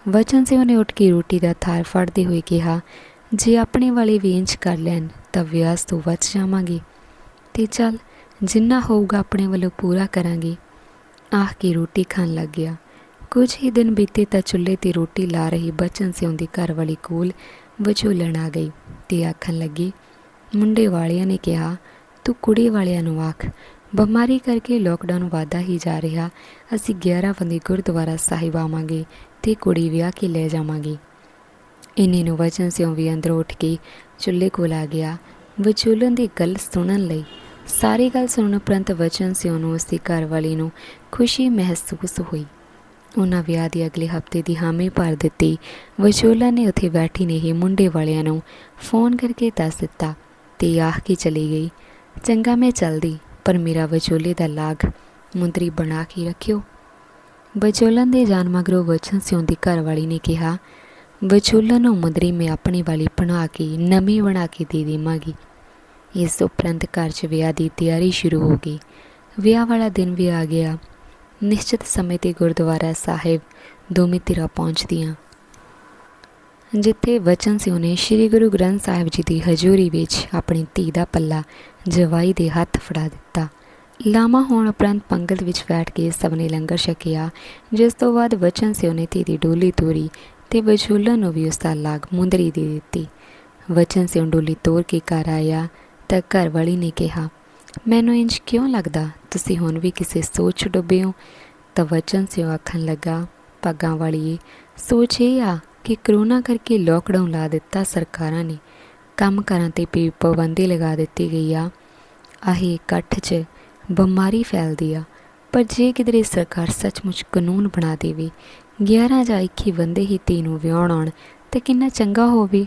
Speaker 1: ਵਚਨ ਸਿੰਘ ਨੇ ਉੱਠ ਕੇ ਰੋਟੀ ਦਾ ਥਾਲ ਫੜਦੇ ਹੋਏ ਕਿਹਾ, ਜੇ ਆਪਣੇ ਵਾਲੇ ਵੀ ਕਰ ਲੈਣ, ਤਾਂ ਵਿਆਸ ਤੋਂ ਬਚ ਜਾਵਾਂਗੇ। ਤੇ ਚੱਲ, ਜਿੰਨਾ ਹੋਊਗਾ ਆਪਣੇ ਵੱਲੋਂ ਪੂਰਾ ਕਰਾਂਗੇ। ਆਹ ਕੇ ਰੋਟੀ ਖਾਣ ਲੱਗ ਗਿਆ। ਕੁਝ ਹੀ ਦਿਨ ਬੀਤੇ ਤਾਂ ਚੁੱਲ੍ਹੇ ਤੇ ਰੋਟੀ ਲਾ ਰਹੀ ਬਚਨ ਸਿਉਂ ਦੀ ਘਰ ਵਾਲੀ ਕੋਲ ਵਿਚੋਲਣ ਆ ਗਈ ਤੇ ਆਖਣ ਲੱਗੀ, ਮੁੰਡੇ ਵਾਲਿਆਂ ਨੇ ਕਿਹਾ, ਤੂੰ ਕੁੜੀ ਵਾਲਿਆਂ ਨੂੰ ਆਖ, ਬਿਮਾਰੀ ਕਰਕੇ ਲੋਕਡਾਊਨ ਵਾਧਾ ਹੀ ਜਾ ਰਿਹਾ, ਅਸੀਂ 11 ਬੰਦੇ ਗੁਰਦੁਆਰਾ ਸਾਹਿਬ ਆਵਾਂਗੇ ਤੇ ਕੁੜੀ ਵਿਆਹ ਕੇ ਲੈ ਜਾਵਾਂਗੀ। ਇੰਨੇ ਨੂੰ ਵਚਨ ਸਿਉਂ ਵੀ ਅੰਦਰੋਂ ਉੱਠ ਕੇ ਚੁੱਲ੍ਹੇ ਕੋਲ ਆ ਗਿਆ। ਵਿਚੋਲਣ ਦੀ ਗੱਲ ਸੁਣਨ ਲਈ ਸਾਰੀ ਗੱਲ ਸੁਣਨ ਉਪਰੰਤ ਵਚਨ ਸਿਉਂ ਨੂੰ ਉਸ ਦੀ ਘਰ ਨੂੰ ਖੁਸ਼ੀ ਮਹਿਸੂਸ ਹੋਈ। ਉਹਨਾਂ ਵਿਆਹ ਦੀ ਅਗਲੇ ਹਫ਼ਤੇ ਦੀ ਹਾਮੀ ਭਰ ਦਿੱਤੀ। ਵਿਚੋਲਾ ਨੇ ਉੱਥੇ ਬੈਠੀ ਨੇ ਹੀ ਮੁੰਡੇ ਵਾਲਿਆਂ ਨੂੰ ਫੋਨ ਕਰਕੇ ਦੱਸ ਦਿੱਤਾ ਤੇ ਆਖ ਕੇ ਚਲੀ ਗਈ। ਚੰਗਾ ਮੈਂ ਚਲਦੀ, ਪਰ ਮੇਰਾ ਵਿਚੋਲੇ ਦਾ ਲਾਗ ਮੁੰਦਰੀ ਬਣਾ ਕੇ ਰੱਖਿਓ। ਵਿਚੋਲਨ ਦੇ ਜਾਣ ਮਗਰੋਂ ਵਚਨ ਸਿਉਂ ਦੀ ਘਰਵਾਲੀ ਨੇ ਕਿਹਾ, ਵਿਚੋਲਨ ਨੂੰ ਮੁੰਦਰੀ ਮੈਂ ਆਪਣੀ ਵਾਲੀ ਬਣਾ ਕੇ, ਨਵੀਂ ਬਣਾ ਕੇ ਦੇ ਦੇਵਾਂਗੀ। ਇਸ ਉਪਰੰਤ ਘਰ 'ਚ ਵਿਆਹ ਦੀ ਤਿਆਰੀ ਸ਼ੁਰੂ ਹੋ ਗਈ। ਵਿਆਹ ਵਾਲਾ ਦਿਨ ਵੀ ਆ ਗਿਆ। ਨਿਸ਼ਚਿਤ ਸਮੇਂ ਤੇ ਗੁਰਦੁਆਰਾ ਸਾਹਿਬ ਦੋਵੇਂ ਧਿਰਾਂ ਪਹੁੰਚਦੀਆਂ। ਜਿੱਥੇ ਵਚਨ ਸਿੰਘ ਨੇ ਸ੍ਰੀ ਗੁਰੂ ਗ੍ਰੰਥ ਸਾਹਿਬ ਜੀ ਦੀ ਹਜ਼ੂਰੀ ਵਿੱਚ ਆਪਣੀ ਧੀ ਦਾ ਪੱਲਾ ਜਵਾਈ ਦੇ ਹੱਥ ਫੜਾ ਦਿੱਤਾ। ਲਾਮਾ ਹੋਣ ਉਪਰੰਤ ਪੰਗਤ ਵਿੱਚ ਬੈਠ ਕੇ ਸਭ ਨੇ ਲੰਗਰ ਛਕਿਆ, ਜਿਸ ਤੋਂ ਬਾਅਦ ਵਚਨ ਸਿੰਘ ਨੇ ਧੀ ਦੀ ਡੋਲੀ ਤੋਰੀ ਤੇ ਵਿਚੋਲਨ ਨੂੰ ਵੀ ਉਸ ਦਾ ਲਾਗ ਮੁੰਦਰੀ ਦੇ ਦਿੱਤੀ। ਵਚਨ ਸਿੰਘ ਡੋਲੀ ਤੋਰ ਕੇ ਘਰ ਆਇਆ ਤਾਂ ਘਰ ਵਾਲੀ ਨੇ ਕਿਹਾ, ਮੈਨੂੰ ਇੰਜ ਕਿਉਂ ਲੱਗਦਾ? ਤੁਸੀਂ ਹੁਣ ਵੀ ਕਿਸੇ ਸੋਚ 'ਚ ਡੁੱਬੇ ਹੋ? ਤਾਂ ਵਚਨ ਸਿਓ ਆਖਣ ਲੱਗਾ ਪੱਗਾਂ ਵਾਲੀਏ, ਸੋਚ ਇਹ ਆ ਕਿ ਕਰੋਨਾ ਕਰਕੇ ਲੋਕਡਾਊਨ ਲਾ ਦਿੱਤਾ ਸਰਕਾਰਾਂ ਨੇ ਕੰਮ ਕਰਾਂ ਤੇ ਵੀ ਪਾਬੰਦੀ ਲਗਾ ਦਿੱਤੀ ਗਈ ਆ। ਆਹੀ ਇਕੱਠ 'ਚ ਬਿਮਾਰੀ ਫੈਲਦੀ ਆ। ਪਰ ਜੇ ਕਿਧਰੇ ਸਰਕਾਰ ਸੱਚਮੁੱਚ ਕਾਨੂੰਨ ਬਣਾ ਦੇਵੇ 11 ਜਾਂ 21 ਬੰਦੇ ਹੀ ਧੀ ਨੂੰ ਵਿਆਹੁਣ ਆਉਣ, ਤੇ ਕਿੰਨਾ ਚੰਗਾ ਹੋਵੇ?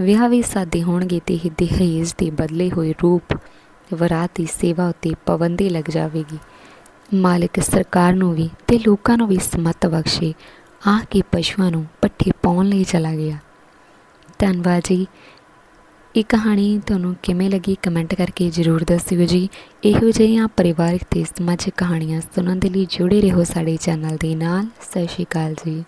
Speaker 1: ਵਿਆਹ ਵੀ ਸਾਦੇ ਹੋਣਗੇ ਤੇ ਹੀ ਦਹੇਜ ਦੇ ਬਦਲੇ ਹੋਏ ਰੂਪ ਵਰਾਤ ਦੀ ਸੇਵਾ ਉਤੇ ਪਾਬੰਦੀ ਲੱਗ ਜਾਵੇਗੀ। ਮਾਲਕ ਸਰਕਾਰ ਨੂੰ ਵੀ ਤੇ ਲੋਕਾਂ ਨੂੰ ਵੀ ਸਮਤ ਬਖਸ਼ੇ, ਆ ਕੇ ਪਸ਼ੂਆਂ ਨੂੰ ਪੱਠੇ ਪਾਉਣ ਲਈ ਚਲਾ ਗਿਆ। ਧੰਨਵਾਦ ਜੀ। ਇਹ ਕਹਾਣੀ ਤੁਹਾਨੂੰ ਕਿਵੇਂ ਲੱਗੀ ਕਮੈਂਟ ਕਰਕੇ ਜ਼ਰੂਰ ਦੱਸਿਓ ਜੀ। ਇਹੋ ਜਿਹੀਆਂ ਪਰਿਵਾਰਕ ਤੇ ਸਮਾਜਿਕ ਕਹਾਣੀਆਂ ਸੁਣਨ ਦੇ ਲਈ ਜੁੜੇ ਰਹੋ ਸਾਡੇ ਚੈਨਲ ਦੇ ਨਾਲ। ਸਤਿ ਸ਼੍ਰੀ ਅਕਾਲ ਜੀ।